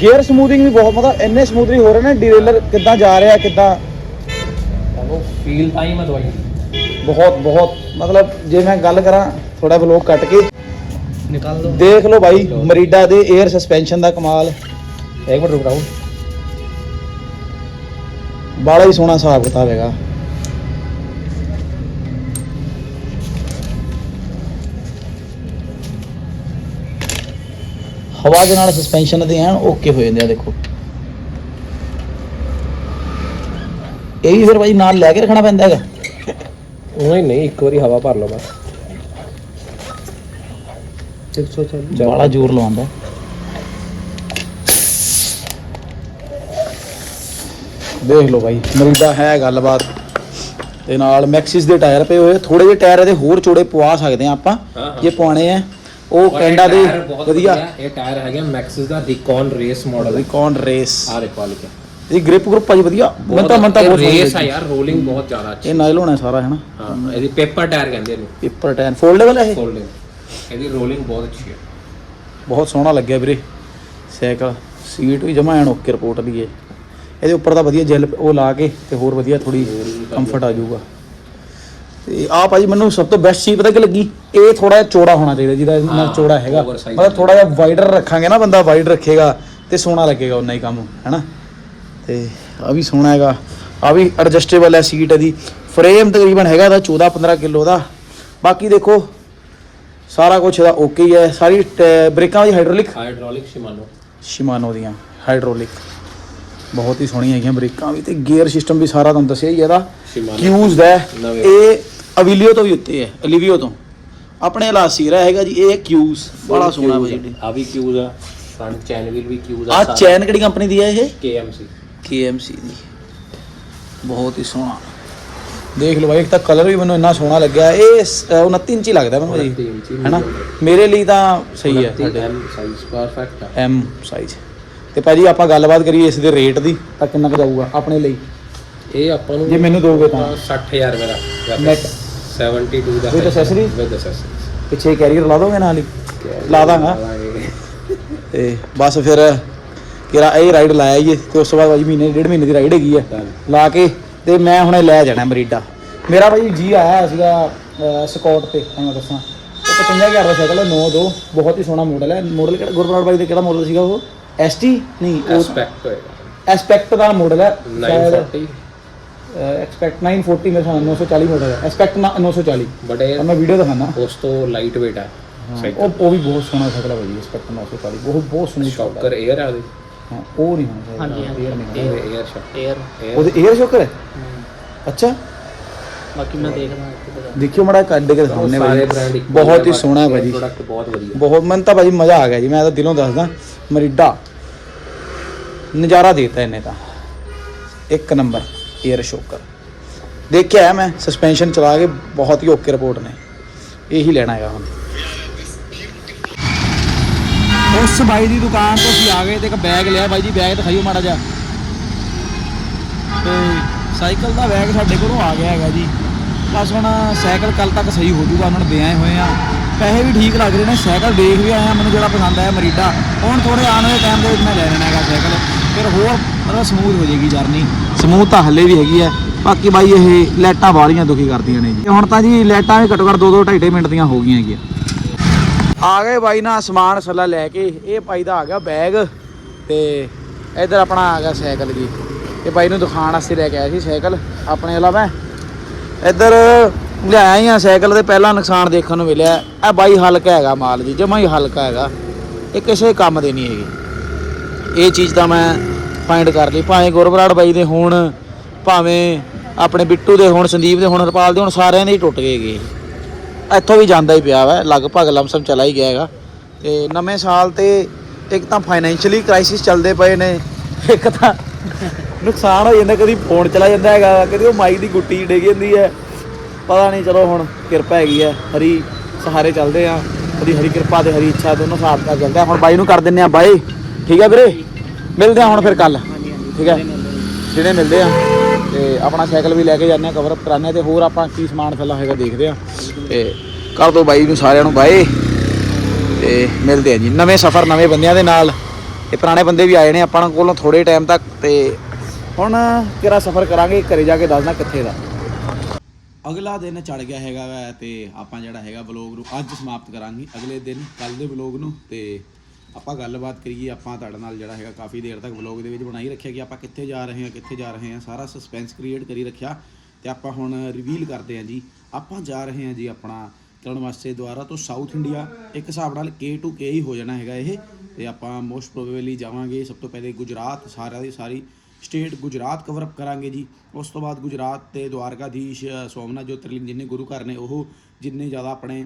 ਗੇਅਰ ਸਮੂਥਿੰਗ ਵੀ ਬਹੁਤ ਮਤਲਬ ਇੰਨੇ ਸਮੂਥਲੀ ਹੋ ਰਹੇ ਨੇ ਡੀਰੇਲਰ ਕਿੱਦਾਂ ਜਾ ਰਿਹਾ ਕਿੱਦਾਂ? ਤੁਹਾਨੂੰ ਫੀਲ ਆਈ ਮੈਂ ਦਵਾਈ ਬਹੁਤ ਬਹੁਤ ਮਤਲਬ ਜੇ ਮੈਂ ਗੱਲ ਕਰਾਂ ਥੋੜਾ ਬਲੋਕ ਕੱਟ ਕੇ। ਨਿਕਾਲ ਦੋ। ਦੇਖ ਲਓ ਭਾਈ ਮਰੀਡਾ ਦੇ 에ਅਰ ਸਸਪੈਂਸ਼ਨ ਦਾ ਕਮਾਲ। ਇੱਕ ਮਿੰਟ ਰੁਕ ਰਹੋ ਬੜਾ ਹੀ ਸੋਹਣਾ ਹਿਸਾਬ ਕਿਤਾਬ ਹੈਗਾ। ਹਵਾ ਦੇ ਨਾਲ ਸਸਪੈਂਸ਼ਨ ਦੇ ਐਨ ਓਕੇ ਹੋ ਜਾਂਦੇ ਆ ਦੇਖੋ। ਇਹ ਵੀ ਫਿਰ ਭਾਈ ਨਾਲ ਲੈ ਕੇ ਰੱਖਣਾ ਪੈਂਦਾ ਹੈਗਾ। ਨਹੀਂ ਨਹੀਂ ਇੱਕ ਵਾਰੀ ਹਵਾ ਭਰ ਲਓ ਬਸ। ਬੜਾ ਜ਼ੋਰ ਲਵਾਉਂਦਾ। ਦੇਖ ਲਓ ਭਾਈ ਮਰੀਦਾ ਹੈ ਗੱਲਬਾਤ। ਤੇ ਨਾਲ ਮੈਕਸਿਸ ਦੇ ਟਾਇਰ ਪਏ ਹੋਏ ਥੋੜੇ ਜਿਹੇ ਟਾਇਰ ਇਹਦੇ ਹੋਰ ਚੋੜੇ ਪਵਾ ਸਕਦੇ ਆ ਆਪਾਂ। ਜੇ ਪਵਾਣੇ ਆ ਉਹ ਕੈਨੇਡਾ ਦੇ ਟਾਇਰ ਵਧੀਆ। ਇਹ ਟਾਇਰ ਹੈਗੇ ਮੈਕਸਿਸ ਦਾ Recon race model Recon race ਆ ਦੇਖੋ ਆ ਲਿਖਿਆ। ਇਹ ਗ੍ਰਿਪ ਗਰੁੱਪ ਭਾਜੀ ਵਧੀਆ। ਮੈਂ ਤਾਂ ਮੈਂ ਤਾਂ ਬਹੁਤ ਰੇਸ ਆ ਯਾਰ ਰੋਲਿੰਗ ਬਹੁਤ ਜ਼ਿਆਦਾ ਅੱਛੀ। ਇਹ ਨਾਈਲੋਨ ਹੈ ਸਾਰਾ ਹੈ ਨਾ? ਹਾਂ ਇਹਦੀ ਪੇਪਰ ਟਾਇਰ ਕਹਿੰਦੇ ਇਹਨੂੰ। ਪੇਪਰ ਟੈਨ ਫੋਲਡੇਬਲ ਹੈ ਇਹ? ਫੋਲਡਿੰਗ ਇਹਦੀ ਰੋਲਿੰਗ ਬਹੁਤ ਅੱਛੀ ਹੈ ਬਹੁਤ ਸੋਹਣਾ ਲੱਗਿਆ ਵੀਰੇ। ਸਾਈਕਲ ਸੀਟ ਵੀ ਜਮਾ ਐਨ ਓਕੇ ਰਿਪੋਰਟ ਦੀ ਹੈ ਇਹਦੇ ਉੱਪਰ ਤਾਂ ਵਧੀਆ ਜੈਲ ਉਹ ਲਾ ਕੇ ਤੇ ਹੋਰ ਵਧੀਆ ਥੋੜੀ ਕੰਫਰਟ ਆ ਜਾਊਗਾ। ਤੇ ਆ ਭਾਜੀ ਮੈਨੂੰ ਸਭ ਤੋਂ ਬੈਸਟ ਚੀਜ਼ ਪਤਾ ਕੀ ਲੱਗੀ? ਇਹ ਥੋੜਾ ਜਿਹਾ ਚੌੜਾ ਹੋਣਾ ਚਾਹੀਦਾ ਜਿਹਦਾ ਨਾਲ ਚੌੜਾ ਹੈਗਾ। oversize ਮਤਲਬ ਥੋੜਾ ਜਿਹਾ ਵਾਈਡਰ ਰੱਖਾਂਗੇ ਨਾ ਬੰਦਾ ਵਾਈਡ ਰੱਖੇਗਾ ਤੇ ਸੋਹਣਾ ਲੱਗੇਗਾ ਉਨਾ ਹੀ ਕੰਮ ਹੈਨਾ? ਤੇ ਆ ਵੀ ਸੋਹਣਾ ਹੈਗਾ। ਆ ਵੀ ਐਡਜਸਟੇਬਲ ਹੈ ਸੀਟ ਇਹਦੀ। ਫਰੇਮ ਤਕਰੀਬਨ ਹੈਗਾ ਇਹਦਾ 14 15 ਕਿਲੋ ਦਾ। ਬਾਕੀ ਦੇਖੋ ਸਾਰਾ ਕੁਝ ਇਹਦਾ ਓਕੇ ਹੀ ਹੈ। ਸਾਰੀ ਟ- ਬ੍ਰੇਕਾਂ ਵੀ ਹਾਈਡ੍ਰੋਲਿਕ ਹਾਈਡ੍ਰੋਲਿਕ ਸ਼ਿਮਾਨੋ ਸ਼ਿਮਾਨੋ ਦੀਆਂ ਹਾਈਡ੍ਰੋਲਿਕ ਬਹੁਤ ਹੀ ਸੋਹਣੀਆਂ ਹੈਗੀਆਂ ਬ੍ਰੇਕਾਂ ਵੀ ਤੇ ਗੀਅਰ ਸਿਸਟਮ ਵੀ ਸਾਰਾ ਤੁਹਾਨੂੰ ਦੱਸਿਆ ਹੀ ਇਹਦਾ। ਕਿਊਜ਼ ਦਾ ਹੈ। ਨਵੇਂ। ਇਹ ਅਵੀਲੀਓ ਤੋਂ ਵੀ ਉੱਤੇ ਹੈ ਅਲੀਵੀਓ ਤੋਂ। ਆਪਣੇ ਲਾਸੀਰਾ ਹੈਗਾ ਜੀ ਇਹ ਕਿਊਜ਼ ਬੜਾ ਸੋਹਣਾ ਭਾਜੀ ਆ। ਵੀ ਕਿਊਜ਼ ਆ ਫਰੰਟ ਚੈਨ ਵੀਲ ਵੀ ਕਿਊਜ਼ ਆ ਚੈਨ ਕਿਹੜੀ ਕੰਪਨੀ ਦੀ ਹੈ ਇਹ? KMC KMC ਦੀ। ਬਹੁਤ ਹੀ ਸੋਹਣਾ। ਦੇਖ ਲਓ ਭਾਈ ਇੱਕ ਤਾਂ ਕਲਰ ਵੀ ਮੈਨੂੰ ਇੰਨਾ ਸੋਹਣਾ ਲੱਗਿਆ। ਇਹ ਸ- ਅ, 29 ਇੰਚ ਹੀ ਲੱਗਦਾ ਮੈਨੂੰ 29 ਭਾਜੀ ਇੰਚ ਹੀ ਹੈਨਾ ਮੇਰੇ ਲਈ ਤਾਂ ਸਹੀ ਹੈ ਸਾਡੇ। ਐਮ ਸਾਈਜ਼ ਪਰਫੈਕਟ ਆ। ਐਮ ਸਾਈਜ਼ ਤੇ ਭਾਜੀ ਆਪਾਂ ਗੱਲਬਾਤ ਕਰੀਏ ਇਸ ਦੇ ਰੇਟ ਦੀ ਤਾਂ ਕਿੰਨਾ ਕੁ ਜਾਊਗਾ ਆਪਣੇ ਲਈ? ਇਹ ਆਪਾਂ ਨੂੰ ਜੇ ਮੈਨੂੰ ਦੋਗੇ ਤਾਂ। 60000 ਮੇਰਾ। Net। 72 ਦਾ With accessories? ਵਿਦ ਅਸੈਸਰੀਜ਼ ਪਿੱਛੇ ਕੈਰੀਅਰ ਲਾ ਦੋਗੇ ਨਾਲ ਹੀ? ਲਾ ਦਾਂਗਾ। ਤੇ ਬਸ ਫਿਰ ਕਿਰਾ ਇਹ ਰਾਈਡ ਲਾਇਆ ਜੀ ਤੇ ਉਸ ਤੋਂ ਬਾਅਦ ਭਾਜੀ ਮਹੀਨੇ ਡੇਢ ਮਹੀਨੇ ਦੀ ਰਾਈਡ ਹੈਗੀ Done. ਲਾ ਕੇ ਤੇ ਮੈਂ ਹੁਣੇ ਲੈ ਜਾਣਾ ਅਮਰੀਕਾ ਮੇਰਾ ਭਾਜੀ ਜੀ ਆਇਆ ਸੀਗਾ ਸਕਾਟ ਤੇ ਤੁਹਾਨੂੰ ਮੈਂ ਦੱਸਾਂ। ਉਹ 55000 ਦਾ ਸਾਈਕਲ ਹੈ 92 ਬਹੁਤ ਹੀ ਸੋਹਣਾ ਮਾਡਲ ਹੈ। ਮਾਡਲ ਕਿਹੜਾ ਗੁਰਪ੍ਰਾਡ ਬਾਈ ਦੇ ਕਿਹੜਾ ਮਾਡਲ ਸੀਗਾ ਉਹ? ਐਸਟੀ ਨਹੀਂ ਉਹ ਐਸਪੈਕਟ ਹੋਏਗਾ। ਐਸਪੈਕਟ ਦਾ ਮਾਡਲ ਹੈ 940 एक्सपेक्ट 940 में था 940 मोटर है एक्सपेक्ट 940 ਬਟ ਇਹ और मैं वीडियो ਉਸ ਤੋਂ ਲਾਈਟ weight ਆ ਉਹ ਉਹ ਵੀ ਬਹੁਤ ਸੋਹਣਾ ਸਾਈਕਲ ਹੈ ਭਾਈ ਐਕਸਪੈਕਟ 940 ਉਹ ਬਹੁਤ ਸੋਹਣੀ ਸ਼ੌਕਰ 에ਅਰ ਆ ਉਹਦੇ। ਹਾਂ ਉਹ ਨਹੀਂ ਹੋਣਾ ਹਾਂਜੀ, ਹਾਂਜੀ। ਇਹ 에ਅਰ ਸ਼ੌਕ 에ਅਰ ਉਹਦੇ 에ਅਰ ਸ਼ੋਕਰ ਹੈ। ਅੱਛਾ। ਬਾਕੀ ਮੈਂ ਦੇਖਦਾ ਕਿਤੇ ਦੇਖਿਓ ਮੜਾ ਕੱਢ ਕੇ ਦਿਖਾਉਣੇ ਭਾਈ ਬਹੁਤ ਹੀ ਸੋਹਣਾ ਹੈ ਬਹੁਤ ਮਨ ਤਾਂ ਭਾਜੀ ਮਜ਼ਾ ਆ ਗਿਆ ਜੀ ਮੈਂ ਤਾਂ ਦਿਲੋਂ ਦੱਸਦਾ। ਮਰੀਡਾ। ਨਜ਼ਾਰਾ ਦੇਤਾ ਇਹਨੇ ਤਾਂ। ਇੱਕ ਨੰਬਰ 에ਅਰ ਸ਼ੋਕਰ ਦੇਖਿਆ ਮੈਂ ਸਸਪੈਂਸ਼ਨ ਚਲਾ ਕੇ ਬਹੁਤ ਹੀ ਓਕੇ ਰਿਪੋਰਟ ਨੇ। ਇਹੀ ਲੈਣਾ ਹੈਗਾ ਹੁਣ। ਉਸ ਬਾਈ ਦੀ ਦੁਕਾਨ ਤੋਂ ਅਸੀਂ ਆ ਗਏ ਤੇ ਇੱਕ ਬੈਗ ਲਿਆ। ਬਾਈ ਜੀ ਬੈਗ ਦਿਖਾਈਓ ਮਾੜਾ ਜਿਹਾ। ਤੇ ਸਾਈਕਲ ਦਾ ਬੈਗ ਸਾਡੇ ਕੋਲੋਂ ਆ ਗਿਆ ਹੈਗਾ ਜੀ। ਬਸ ਹੁਣ ਸਾਈਕਲ ਕੱਲ ਤੱਕ ਸਹੀ ਹੋ ਜਾਊਗਾ, ਉਹਨਾਂ ਨੂੰ ਦੇ ਆਏ ਹੋਏ ਆ ਪੈਸੇ ਵੀ ਠੀਕ ਲੱਗ ਰਹੇ ਨੇ, ਸਾਈਕਲ ਦੇਖ ਵੀ ਆਇਆ ਮੈਨੂੰ ਜਿਹੜਾ ਪਸੰਦ ਆਇਆ ਮਰੀਡਾ। ਹੁਣ ਥੋੜੇ ਆਉਣ ਵਾਲੇ ਟਾਈਮ ਦੇ ਵਿੱਚ ਮੈਂ ਲੈ ਲੈਣਾ ਹੈਗਾ ਸਾਈਕਲ। ਫਿਰ ਹੋਰ ਮਤਲਬ ਸਮੂਥ ਹੋ ਜਾਏਗੀ ਜਰਨੀ ਸਮੂਥ ਤਾਂ ਹੱਲੇ ਵੀ ਹੈਗੀ ਹੈ। ਬਾਕੀ ਬਾਈ ਇਹ ਲਾਈਟਾਂ ਬਾਹਲੀਆਂ ਦੁਖੀ ਕਰਦੀਆਂ ਨੇ ਜੀ। ਹੁਣ ਤਾਂ ਜੀ ਲਾਈਟਾਂ ਵੀ ਘੱਟੋ ਘੱਟ 2 2 2.5 ਮਿੰਟ ਦੀਆਂ ਹੋ ਗਈਆਂ ਹੈਗੀਆਂ। ਆ ਗਏ ਬਾਈ ਨਾ ਸਮਾਨ ਸੱਲਾ ਲੈ ਕੇ। ਇਹ ਭਾਈ ਦਾ ਆ ਗਿਆ ਬੈਗ ਤੇ ਇੱਧਰ ਆਪਣਾ ਆ ਗਿਆ ਸਾਈਕਲ ਜੀ। ਇਹ ਬਾਈ ਨੂੰ ਦਿਖਾਉਣ ਵਾਸਤੇ ਲੈ ਕੇ ਆਇਆ ਸੀ ਸਾਈਕਲ। ਆਪਣੇ ਵਾਲਾ ਮੈਂ। ਇੱਧਰ ਲਿਆਇਆ ਹੀ ਆ ਸਾਈਕਲ ਦੇ ਪਹਿਲਾ ਨੁਕਸਾਨ ਦੇਖਣ ਨੂੰ ਮਿਲਿਆ। ਇਹ ਬਾਈ ਹਲਕਾ ਹੈਗਾ ਮਾਲ ਜੀ। ਜਮਾ ਹੀ ਹਲਕਾ ਹੈਗਾ। ਇਹ ਕਿਸੇ ਕੰਮ ਦੇ ਨਹੀਂ ਹੈਗੀ। ਇਹ ਚੀਜ਼ ਤਾਂ ਮੈਂ ਫਾਈਂਡ ਕਰ ਲਈ। ਭਾਵੇਂ ਗੁਰਬਰਾੜ ਬਾਈ ਦੇ ਹੋਣ, ਭਾਵੇਂ ਆਪਣੇ ਬਿੱਟੂ ਦੇ ਹੋਣ, ਸੰਦੀਪ ਦੇ ਹੋਣ, ਹਰਪਾਲ ਦੇ ਹੋਣ, ਸਾਰਿਆਂ ਦੇ ਹੀ ਟੁੱਟ ਗਏ ਗਏ ਇੱਥੋਂ ਵੀ ਜਾਂਦਾ ਹੀ ਪਿਆ ਵਾ, ਲਗਭਗ ਲਮਸਮ ਚਲਾ ਹੀ ਗਿਆ ਹੈਗਾ। ਤੇ ਨਵੇਂ ਸਾਲ ਤੇ ਇੱਕ ਤਾਂ ਫਾਈਨੈਂਸ਼ੀਅਲੀ ਕ੍ਰਾਈਸਿਸ ਚੱਲਦੇ ਪਏ ਨੇ। ਇੱਕ ਤਾਂ ਨੁਕਸਾਨ ਹੋ ਜਾਂਦਾ, ਕਦੀ ਫੋਨ ਚਲਾ ਜਾਂਦਾ ਹੈਗਾ, ਕਦੀ ਉਹ ਮਾਈ ਦੀ ਗੁੱਟੀ ਡਿੱਗ ਜਾਂਦੀ ਹੈ। ਪਤਾ ਨਹੀਂ ਚਲੋ ਹੁਣ ਕਿਰਪਾ ਹੈਗੀ ਹੈ, ਹਰੀ ਸਹਾਰੇ ਚੱਲਦੇ ਆ। ਉਹਦੀ ਹਰੀ ਕਿਰਪਾ ਤੇ ਹਰੀ ਇੱਛਾ ਦੋਨੋਂ ਸਾਥ ਨਾਲ ਚੱਲਦਾ ਹੁਣ ਬਾਈ ਨੂੰ ਕਰ ਦਿੰਨੇ ਆ ਬਾਈ। ਠੀਕ ਹੈ ਵੀਰੇ? ਮਿਲਦੇ ਆ ਹੁਣ ਫਿਰ ਕੱਲ ਠੀਕ ਹੈ? ਜਿਹੜੇ ਮਿਲਦੇ ਆ ਤੇ ਆਪਣਾ ਸਾਈਕਲ ਵੀ ਲੈ ਕੇ ਜਾਂਦੇ ਆ ਕਵਰ ਅਪ ਕਰਾਣੇ ਤੇ ਹੋਰ ਆਪਾਂ ਕੀ ਸਮਾਨ ਥੱਲਾ ਹੈਗਾ ਦੇਖਦੇ ਆ ਤੇ ਕਰ ਦੋ ਬਾਈ ਨੂੰ ਸਾਰਿਆਂ ਨੂੰ ਬਾਏ। ਤੇ ਮਿਲਦੇ ਆ ਜੀ। ਨਵੇਂ ਸਫ਼ਰ ਨਵੇਂ ਬੰਦਿਆਂ ਦੇ ਨਾਲ। ਇਹ ਪੁਰਾਣੇ ਬੰਦੇ ਵੀ ਆਏ ਨੇ ਆਪਾਂ ਕੋਲੋਂ ਥੋੜੇ ਟਾਈਮ ਤੱਕ। ਤੇ ਹੁਣ ਕਿਹੜਾ ਸਫ਼ਰ ਕਰਾਂਗੇ ਘਰੇ ਜਾ ਕੇ ਦੱਸਣਾ ਕਿੱਥੇ ਦਾ। ਅਗਲਾ ਦਿਨ ਚੜ ਗਿਆ ਹੈਗਾ ਵੈ ਤੇ ਆਪਾਂ ਜਿਹੜਾ ਹੈਗਾ ਵਲੋਗ ਨੂੰ ਅੱਜ ਸਮਾਪਤ ਕਰਾਂਗੇ। ਅਗਲੇ ਦਿਨ ਕੱਲ ਦੇ ਵਲੋਗ ਨੂੰ ਤੇ ਆਪਾਂ ਗੱਲਬਾਤ ਕਰੀਏ ਆਪਾਂ ਤੁਹਾਡੇ ਨਾਲ ਜਿਹੜਾ ਹੈਗਾ ਕਾਫੀ ਦੇਰ ਤੱਕ ਵਲੋਗ ਦੇ ਵਿੱਚ ਬਣਾਈ ਰੱਖਿਆ ਕਿ ਆਪਾਂ ਕਿੱਥੇ ਜਾ ਰਹੇ ਹਾਂ ਕਿੱਥੇ ਜਾ ਰਹੇ ਹਾਂ ਸਾਰਾ ਸਸਪੈਂਸ ਕ੍ਰੀਏਟ ਕਰੀ ਰੱਖਿਆ ਤੇ ਆਪਾਂ ਹੁਣ ਰਿਵੀਲ ਕਰਦੇ ਹਾਂ ਜੀ। ਆਪਾਂ ਜਾ ਰਹੇ ਹਾਂ ਜੀ ਆਪਣਾ ਕਰਨ ਵਾਸਤੇ ਦੁਆਰਾ ਤੋਂ ਸਾਊਥ ਇੰਡੀਆ ਇੱਕ ਹਿਸਾਬ ਨਾਲ K ਟੂ K ਹੀ ਹੋ ਜਾਣਾ ਹੈਗਾ ਇਹ। ਤੇ ਆਪਾਂ ਮੋਸਟ ਪ੍ਰੋਬੇਬਲੀ ਜਾਵਾਂਗੇ ਸਭ ਤੋਂ ਪਹਿਲੇ ਗੁਜਰਾਤ ਸਾਰਿਆਂ ਦੀ ਸਾਰੀ ਸਟੇਟ ਗੁਜਰਾਤ ਕਵਰ ਅਪ ਕਰਾਂਗੇ ਜੀ। ਉਸ ਤੋਂ ਬਾਅਦ ਗੁਜਰਾਤ ਤੇ ਦੁਆਰਕਾਧੀਸ਼ ਅ, ਸੋਮਨਾਥ ਜੋਤਿਰਲਿੰਗ ਜਿੰਨੇ ਗੁਰੂ ਘਰ ਨੇ ਉਹ ਜਿੰਨੇ ਜ਼ਿਆਦਾ ਆਪਣੇ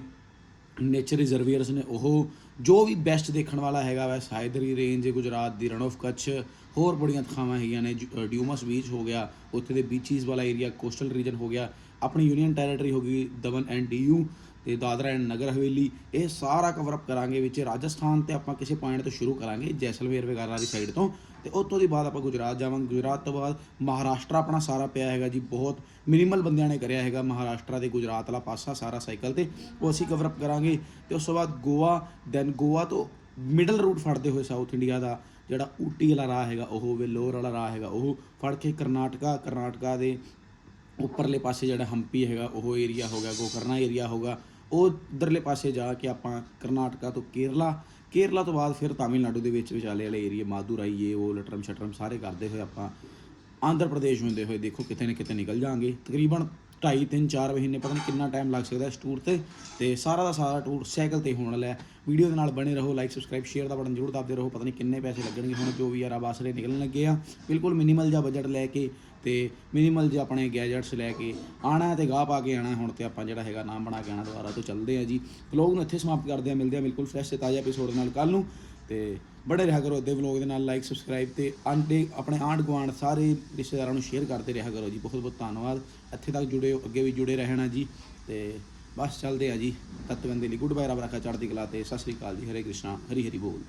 ਨੇਚਰ ਰਿਜ਼ਰਵੀਅਰਸ ਨੇ ਉਹ ਜੋ ਵੀ ਬੈਸਟ ਦੇਖਣ ਵਾਲਾ ਹੈਗਾ ਵੈ, ਸਾਇਦਰੀ ਰੇਂਜ ਗੁਜਰਾਤ ਦੀ ਰਨ ਆਫ ਕੱਛ ਹੋਰ ਬੜੀਆਂ ਥਾਵਾਂ ਹੈਗੀਆਂ ਨੇ ਜੁ- ਡਿਊਮਸ ਬੀਚ ਹੋ ਗਿਆ, ਉੱਥੇ ਦੇ ਬੀਚੀਜ਼ ਵਾਲਾ ਏਰੀਆ ਕੋਸਟਲ ਰੀਜਨ ਹੋ ਗਿਆ, ਆਪਣੀ ਯੂਨੀਅਨ ਟੈਰੀਟਰੀ ਹੋ ਗਈ ਦਮਨ ਐਂਡ ਡੀਯੂ ਤੇ ਦਾਦਰਾ ਐਂਡ ਨਗਰ ਹਵੇਲੀ, ਇਹ ਸਾਰਾ ਕਵਰ ਅਪ ਕਰਾਂਗੇ ਵਿੱਚ। ਰਾਜਸਥਾਨ ਤੇ ਆਪਾਂ ਕਿਸੇ ਪੁਆਇੰਟ ਤੋਂ ਸ਼ੁਰੂ ਕਰਾਂਗੇ, ਜੈਸਲਮੇਰ ਵਗੈਰਾ ਦੀ ਸਾਈਡ ਤੋਂ। ਤੇ ਉਸ ਤੋਂ ਦੀ ਬਾਅਦ ਆਪਾਂ ਗੁਜਰਾਤ ਜਾਵਾਂਗੇ। ਗੁਜਰਾਤ ਤੋਂ ਬਾਅਦ ਮਹਾਰਾਸ਼ਟਰ ਆਪਣਾ ਸਾਰਾ ਪਿਆ ਹੈਗਾ ਜੀ, ਬਹੁਤ ਮਿਨੀਮਲ ਬੰਦਿਆਂ ਨੇ ਕਰਿਆ ਹੈਗਾ ਮਹਾਰਾਸ਼ਟਰ ਤੇ ਗੁਜਰਾਤ ਵਾਲਾ ਪਾਸਾ ਸਾਰਾ ਸਾਈਕਲ ਤੇ। ਉਹ ਅਸੀਂ ਕਵਰ ਅਪ ਕਰਾਂਗੇ ਤੇ ਉਸ ਤੋਂ ਬਾਅਦ ਗੋਆ ਦੈਨ ਗੋਆ ਤੋਂ ਮਿਡਲ ਰੂਟ ਫੜਦੇ ਹੋਏ ਸਾਊਥ ਇੰਡੀਆ ਦਾ ਜਿਹੜਾ ਊਟੀ ਵਾਲਾ ਰਾਹ ਹੈਗਾ, ਉਹ ਵੇਲੋਰ ਵਾਲਾ ਰਾਹ ਹੈਗਾ, ਉਹ ਫੜ ਕੇ ਕਰਨਾਟਕਾ ਕਰਨਾਟਕਾ ਦੇ ਉੱਪਰਲੇ ਪਾਸੇ ਜਿਹੜਾ ਹੰਪੀ ਹੈਗਾ, ਉਹ ਏਰੀਆ ਹੋ ਗਿਆ, ਗੋਕਰਨਾ ਏਰੀਆ ਹੋਗਾ ਉਹ ਉਧਰਲੇ ਪਾਸੇ ਜਾ ਕੇ ਆਪਾਂ ਕਰਨਾਟਕਾ ਤੋਂ ਕੇਰਲਾ ਕੇਰਲਾ ਤੋਂ ਬਾਅਦ ਫਿਰ ਤਾਮਿਲਨਾਡੂ ਦੇ ਵਿੱਚ ਵਿਚਾਲੇ ਵਾਲੇ ਏਰੀਆ ਮਾਦੁਰਾਈ ਇਹ ਉਹ ਲਟਰਮ ਸ਼ਟਰਮ ਸਾਰੇ ਕਰਦੇ ਹੋਏ ਆਪਾਂ ਆਂਧਰ ਪ੍ਰਦੇਸ਼ ਹੁੰਦੇ ਹੋਏ ਦੇਖੋ ਕਿਤੇ ਨਾ ਕਿਤੇ ਨਿਕਲ ਜਾਾਂਗੇ। ਤਕਰੀਬਨ 2.5 3 4 ਮਹੀਨੇ ਪਤਾ ਨਹੀਂ ਕਿੰਨਾ ਟਾਈਮ ਲੱਗ ਸਕਦਾ ਇਸ ਟੂਰ ਤੇ ਤੇ ਸਾਰਾ ਦਾ ਸਾਰਾ ਟੂਰ ਸਾਈਕਲ ਤੇ ਹੋਣ ਵਾਲਾ ਵੀਡੀਓ ਦੇ ਨਾਲ ਬਣੇ ਰਹੋ ਲਾਈਕ ਸਬਸਕ੍ਰਾਈਬ ਸ਼ੇਅਰ ਦਾ ਬਟਨ ਜ਼ਰੂਰ ਦਬਦੇ ਰਹੋ। ਪਤਾ ਨਹੀਂ ਕਿੰਨੇ ਪੈਸੇ ਲੱਗਣਗੇ ਹੁਣ ਜੋ ਵੀ ਯਾਰ ਆਬਾਸਰੇ ਨਿਕਲਣ ਲੱਗੇ ਆ। ਬਿਲਕੁਲ ਮਿਨੀਮਲ ਜਿਹਾ ਬਜਟ ਲੈ ਕੇ ਤੇ ਮਿਨੀਮਲ ਜੇ ਆਪਣੇ ਗੈਜਟਸ ਲੈ ਕੇ ਆਣਾ ਤੇ ਗਾਹ ਪਾ ਕੇ ਆਣਾ ਹੁਣ ਤੇ ਆਪਾਂ ਜਿਹੜਾ ਹੈਗਾ ਨਾਮ ਬਣਾ ਕੇ ਆਣਾ ਦੁਬਾਰਾ ਤੋਂ ਚੱਲਦੇ ਆ ਜੀ। ਵਲੋਗ ਨੂੰ ਇੱਥੇ ਸਮਾਪਤ ਕਰਦੇ ਆ ਮਿਲਦੇ ਆ ਬਿਲਕੁਲ ਫਰੈਸ਼ ਤੇ ਤਾਜ਼ਾ ਐਪੀਸੋਡ ਨਾਲ ਕੱਲ ਨੂੰ। ਤੇ ਬੜੇ ਰਿਹਾ ਕਰੋ ਅੱਦੇ ਵਲੋਗ ਦੇ ਨਾਲ ਲਾਈਕ ਸਬਸਕ੍ਰਾਈਬ ਤੇ ਆਂਡੇ, ਆਪਣੇ ਆਂਢ ਗੁਆਂਢ ਸਾਰੇ ਰਿਸ਼ਤੇਦਾਰਾਂ ਨੂੰ ਸ਼ੇਅਰ ਕਰਦੇ ਰਿਹਾ ਕਰੋ ਜੀ। ਬਹੁਤ ਬਹੁਤ ਧੰਨਵਾਦ। ਇੱਥੇ ਤੱਕ ਜੁੜੇ ਹੋ, ਅੱਗੇ ਵੀ ਜੁੜੇ ਰਹਿਣਾ ਜੀ। ਤੇ ਬਸ ਚੱਲਦੇ ਆ ਜੀ। ਤਤਵੰਦੇ ਲਈ ਗੁੱਡ ਬਾਏ ਰੱਬ ਰੱਖਾ ਚੜ੍ਹਦੀ ਕਲਾ ਤੇ। ਸਤਿ ਸ੍ਰੀ ਅਕਾਲ ਜੀ। ਹਰੇ ਕ੍ਰਿਸ਼ਨਾ, ਹਰੀ ਹਰੀ ਬੋਲ।